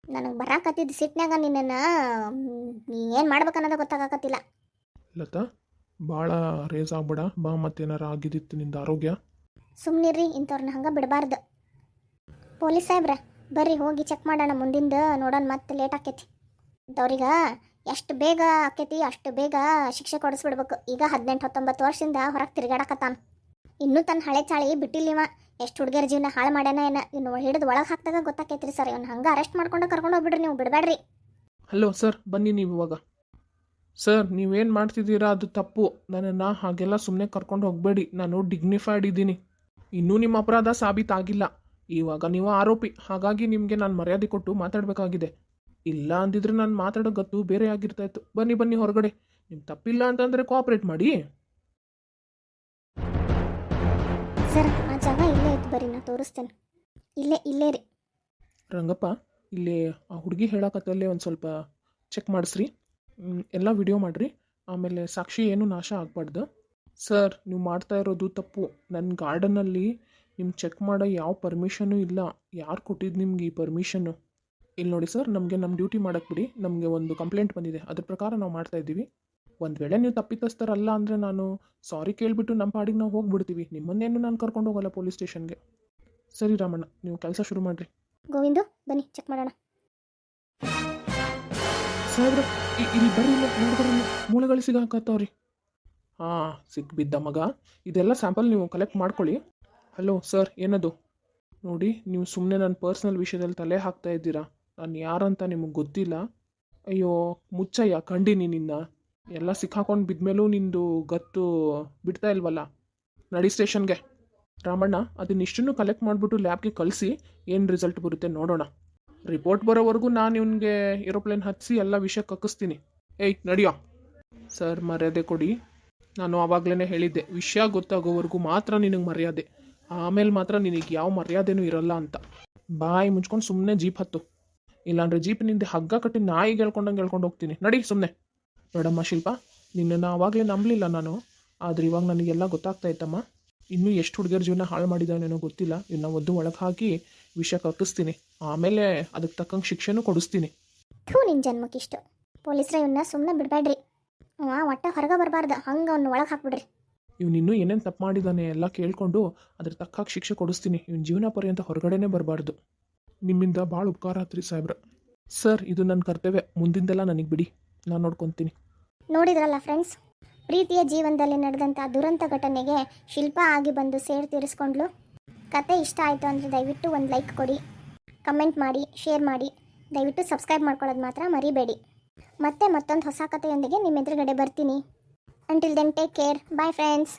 ನನಗೆ ಬರಾಕತ್ತಿದ್ದ ಸಿಟ್ನಾಗ ನಿನ್ನನ್ನು ನೀ ಏನು ಮಾಡ್ಬೇಕನ್ನೋದು ಗೊತ್ತಾಗಕತ್ತಿಲ್ಲ. ಲತಾ ಭಾಳ ರೇಸ್ ಆಗ್ಬೇಡ ಬಾ ಮತ್ತೇನಾರ ಆಗಿದ್ದಿತ್ತು ನಿಂದ ಆರೋಗ್ಯ. ಸುಮ್ಮನಿರ್ರಿ ಇಂಥವ್ರನ್ನ ಹಂಗೆ ಬಿಡಬಾರ್ದು. ಪೊಲೀಸ್ ಸಾಹೇಬ್ರ ಬರ್ರಿ, ಹೋಗಿ ಚೆಕ್ ಮಾಡೋಣ ಮುಂದಿಂದ, ನೋಡೋಣ ಮತ್ತೆ ಲೇಟ್ ಆಕೈತಿ. ಇಂಥವ್ರಿಗೆ ಎಷ್ಟು ಬೇಗ ಆಕೈತಿ, ಅಷ್ಟು ಬೇಗ ಶಿಕ್ಷೆ ಕೊಡಿಸ್ಬಿಡ್ಬೇಕು. ಈಗ ಹದಿನೆಂಟು, ಹತ್ತೊಂಬತ್ತು ವರ್ಷದಿಂದ ಹೊರಗೆ ತಿರುಗಾಡಕತ್ತಾನ. ಇನ್ನೂ ತನ್ನ ಹಳೆ ಚಾಳಿ ಬಿಟ್ಟಿಲ್ಲಿವ ಎಷ್ಟು ಹುಡುಗಿಯರ ಜೀವನ ಹಾಳು ಮಾಡ್ಯಾನ ಏನ. ಇನ್ನು ಹಿಡಿದು ಒಳಗೆ ಹಾಕ್ದಾಗ ಗೊತ್ತಾಕೈತ್ರಿ ಸರ್. ಇವ್ನು ಹಂಗೆ ಅರೆಸ್ಟ್ ಮಾಡ್ಕೊಂಡು ಕರ್ಕೊಂಡು ಹೋಗ್ಬಿಡ್ರಿ, ನೀವು ಬಿಡಬೇಡ್ರಿ ಹಲೋ ಸರ್, ಬನ್ನಿ ನೀವು ಇವಾಗ. ಸರ್, ನೀವೇನು ಮಾಡ್ತಿದ್ದೀರಾ? ಅದು ತಪ್ಪು. ನನ್ನನ್ನು ಹಾಗೆಲ್ಲ ಸುಮ್ಮನೆ ಕರ್ಕೊಂಡು ಹೋಗಬೇಡಿ. ನಾನು ಡಿಗ್ನಿಫೈಡ್ ಇದ್ದೀನಿ. ಇನ್ನೂ ನಿಮ್ಮ ಅಪರಾಧ ಸಾಬೀತಾಗಿಲ್ಲ. ಇವಾಗ ನೀವು ಆರೋಪಿ. ಹಾಗಾಗಿ ನಿಮಗೆ ನಾನು ಮರ್ಯಾದೆ ಕೊಟ್ಟು ಮಾತಾಡಬೇಕಾಗಿದೆ. ಇಲ್ಲ ಅಂದಿದ್ರೆ ನಾನು ಮಾತಾಡೋ ಗತ್ತು ಬೇರೆ ಆಗಿರ್ತಾ ಇತ್ತು ಬನ್ನಿ ಬನ್ನಿ ಹೊರಗಡೆ. ನಿಮ್ಗೆ ತಪ್ಪಿಲ್ಲ ಅಂತಂದರೆ ಕೋಆಪ್ರೇಟ್ ಮಾಡಿ. ಸರ್ ಆ ಜಾಗ ಇಲ್ಲೇ ಇತ್ತು ಬರ್ರಿ ನಾನು ತೋರಿಸ್ತೇನೆ. ಇಲ್ಲೇ ಇಲ್ಲೇ ರೀ. ರಂಗಪ್ಪ ಇಲ್ಲಿ ಆ ಹುಡುಗಿ ಹೇಳಕತ್ತಲ್ಲೇ ಒಂದು ಸ್ವಲ್ಪ ಚೆಕ್ ಮಾಡಿಸ್ರಿ. ಎಲ್ಲ ವಿಡಿಯೋ ಮಾಡಿರಿ. ಆಮೇಲೆ ಸಾಕ್ಷಿ ಏನು ನಾಶ ಆಗಬಾರ್ದು. ಸರ್ ನೀವು ಮಾಡ್ತಾ ಇರೋದು ತಪ್ಪು. ನನ್ನ ಗಾರ್ಡನಲ್ಲಿ ನಿಮ್ಮ ಚೆಕ್ ಮಾಡೋ ಯಾವ ಪರ್ಮಿಷನ್ನು ಇಲ್ಲ. ಯಾರು ಕೊಟ್ಟಿದ್ದು ನಿಮ್ಗೆ ಈ ಪರ್ಮಿಷನ್ನು ಇಲ್ಲಿ ನೋಡಿ ಸರ್ ನಮಗೆ ನಮ್ಮ ಡ್ಯೂಟಿ ಮಾಡಕ್ಕೆ ಬಿಡಿ. ನಮಗೆ ಒಂದು ಕಂಪ್ಲೇಂಟ್ ಬಂದಿದೆ. ಅದ್ರ ಪ್ರಕಾರ ನಾವು ಮಾಡ್ತಾ ಇದ್ದೀವಿ. ಒಂದು ವೇಳೆ ನೀವು ತಪ್ಪಿತಸ್ಥರಲ್ಲ ಅಂದರೆ ನಾನು ಸಾರಿ ಕೇಳಿಬಿಟ್ಟು ನಮ್ಮ ಪಾಡಿಗೆ ನಾವು ಹೋಗ್ಬಿಡ್ತೀವಿ. ನಿಮ್ಮನ್ನೇನು ನಾನು ಕರ್ಕೊಂಡು ಹೋಗಲ್ಲ ಪೊಲೀಸ್ ಸ್ಟೇಷನ್ಗೆ. ಸರಿ ರಾಮಣ್ಣ ನೀವು ಕೆಲಸ ಶುರು ಮಾಡಿರಿ. ಗೋವಿಂದು ಬನ್ನಿ ಚೆಕ್ ಮಾಡೋಣ. ಸಾಹೇಬ್ರ ಇಲ್ಲಿ ಬರ್ರಿ ನೋಡ್ಬರ್ರಿ ಮೂಳೆಗಳು ಸಿಗಾಕತ್ತವ್ರಿ. ಹಾಂ ಸಿಕ್ಬಿದ್ದ ಮಗ. ಇದೆಲ್ಲ ಸ್ಯಾಂಪಲ್ ನೀವು ಕಲೆಕ್ಟ್ ಮಾಡ್ಕೊಳ್ಳಿ. ಹಲೋ ಸರ್, ಏನದು? ನೋಡಿ, ನೀವು ಸುಮ್ಮನೆ ನನ್ನ ಪರ್ಸ್ನಲ್ ವಿಷಯದಲ್ಲಿ ತಲೆ ಹಾಕ್ತಾ ಇದ್ದೀರಾ. ನಾನು ಯಾರಂತ ನಿಮಗೆ ಗೊತ್ತಿಲ್ಲ. ಅಯ್ಯೋ, ಮುಚ್ಚಯ್ಯ, ಕಂಡಿನಿ ನಿನ್ನ. ಎಲ್ಲ ಸಿಕ್ಕಾಕೊಂಡು ಬಿದ್ಮೇಲೂ ನಿಂದು ಗತ್ತು ಬಿಡ್ತಾ ಇಲ್ವಲ್ಲ? ನಡಿ ಸ್ಟೇಷನ್ಗೆ. ರಾಮಣ್ಣ ಅದನ್ನ ಇಷ್ಟನ್ನು ಕಲೆಕ್ಟ್ ಮಾಡಿಬಿಟ್ಟು ಲ್ಯಾಬ್ಗೆ ಕಳಿಸಿ, ಏನು ರಿಸಲ್ಟ್ ಬರುತ್ತೆ ನೋಡೋಣ. ರಿಪೋರ್ಟ್ ಬರೋವರೆಗೂ ನಾನು ಇವನಿಗೆ ಏರೋಪ್ಲೇನ್ ಹತ್ತಿಸಿ ಎಲ್ಲ ವಿಷಯ ಕಕ್ಕಿಸ್ತೀನಿ. ಏಯ್, ನಡಿಯೋ. ಸರ್, ಮರ್ಯಾದೆ ಕೊಡಿ. ನಾನು ಆವಾಗಲೇ ಹೇಳಿದ್ದೆ, ವಿಷಯ ಗೊತ್ತಾಗೋವರೆಗೂ ಮಾತ್ರ ನಿನಗೆ ಮರ್ಯಾದೆ. ಆಮೇಲೆ ಮಾತ್ರ ನಿನಗೆ ಯಾವ ಮರ್ಯಾದೆನೂ ಇರಲ್ಲ ಅಂತ. ಬಾಯಿ ಮುಚ್ಕೊಂಡು ಸುಮ್ಮನೆ ಜೀಪ್ ಹತ್ತು. ಇಲ್ಲಾಂದ್ರೆ ಜೀಪಿನಿಂದ ಹಗ್ಗ ಕಟ್ಟಿ ನಾಯಿಗೆ ಹೇಳ್ಕೊಂಡಂಗೆ ಹೇಳ್ಕೊಂಡು ಹೋಗ್ತೀನಿ. ನಡಿ ಸುಮ್ಮನೆ ನೋಡಮ್ಮ ಶಿಲ್ಪ ನಿನ್ನನ್ನು ಆವಾಗಲೇ ನಂಬಲಿಲ್ಲ ನಾನು. ಆದರೆ ಇವಾಗ ನನಗೆಲ್ಲ ಗೊತ್ತಾಗ್ತಾ ಇತ್ತಮ್ಮ. ಇನ್ನೂ ಎಷ್ಟು ಹುಡುಗಿಯರ ಜೀವನ ಹಾಳು ಮಾಡಿದಾನೇನೋ ಗೊತ್ತಿಲ್ಲ. ಇನ್ನು ಒದ್ದು ಒಳಗೆ ಹಾಕಿ ವಿಷ ಕಕ್ಕಿಸ್ತೀನಿ. ಆಮೇಲೆ ಅದಕ್ಕೆ ತಕ್ಕಂಗೆ ಶಿಕ್ಷೆನೂ ಕೊಡಿಸ್ತೀನಿ. ಥೂ ನಿನ್ನ ಜನ್ಮಕ್ಕಿಷ್ಟು. ಪೊಲೀಸ್ರ ಇವನ್ನ ಸುಮ್ಮನೆ ಬಿಡಬೇಡ್ರಿ ಹಾಂ ಒಟ್ಟ ಹೊರಗೆ ಬರಬಾರ್ದು. ಹಂಗೆ ಅವ್ನ ಒಳಗೆ ಹಾಕ್ಬಿಡ್ರಿ. ಇವನಿನ್ನೂ ಏನೇನು ತಪ್ಪು ಮಾಡಿದ್ದಾನೆ ಎಲ್ಲ ಕೇಳಿಕೊಂಡು ಅದ್ರ ತಕ್ಕಾಗಿ ಶಿಕ್ಷೆ ಕೊಡಿಸ್ತೀನಿ. ಇವನ ಜೀವನ ಪರ್ಯಂತ ಹೊರಗಡೆನೇ ಬರಬಾರ್ದು. ನಿಮ್ಮಿಂದ ಭಾಳ ಉಪಕಾರ ಆತ್ರಿ ಸಾಹೇಬ್ರ. ಸರ್, ಇದು ನನ್ನ ಕರ್ತವ್ಯ. ಮುಂದಿಂದೆಲ್ಲ ನನಗೆ ಬಿಡಿ. ನಾನು ನೋಡ್ಕೊತೀನಿ. ನೋಡಿದ್ರಲ್ಲ ಫ್ರೆಂಡ್ಸ್? ಪ್ರೀತಿಯ ಜೀವನದಲ್ಲಿ ನಡೆದಂಥ ದುರಂತ ಘಟನೆಗೆ ಶಿಲ್ಪ ಆಗಿ ಬಂದು ಸೇರ್ ತೀರಿಸ್ಕೊಂಡ್ಲು? ಕತೆ ಇಷ್ಟ ಆಯಿತು ಅಂದರೆ ದಯವಿಟ್ಟು ಒಂದು ಲೈಕ್ ಕೊಡಿ. ಕಮೆಂಟ್ ಮಾಡಿ, ಶೇರ್ ಮಾಡಿ. ದಯವಿಟ್ಟು ಸಬ್ಸ್ಕ್ರೈಬ್ ಮಾಡ್ಕೊಳ್ಳೋದು ಮಾತ್ರ ಮರಿಬೇಡಿ. ಮತ್ತೆ ಮತ್ತೊಂದು ಹೊಸ ಕಥೆಯೊಂದಿಗೆ ನಿಮ್ಮ ಎದುರುಗಡೆ ಬರ್ತೀನಿ. Until then take care bye friends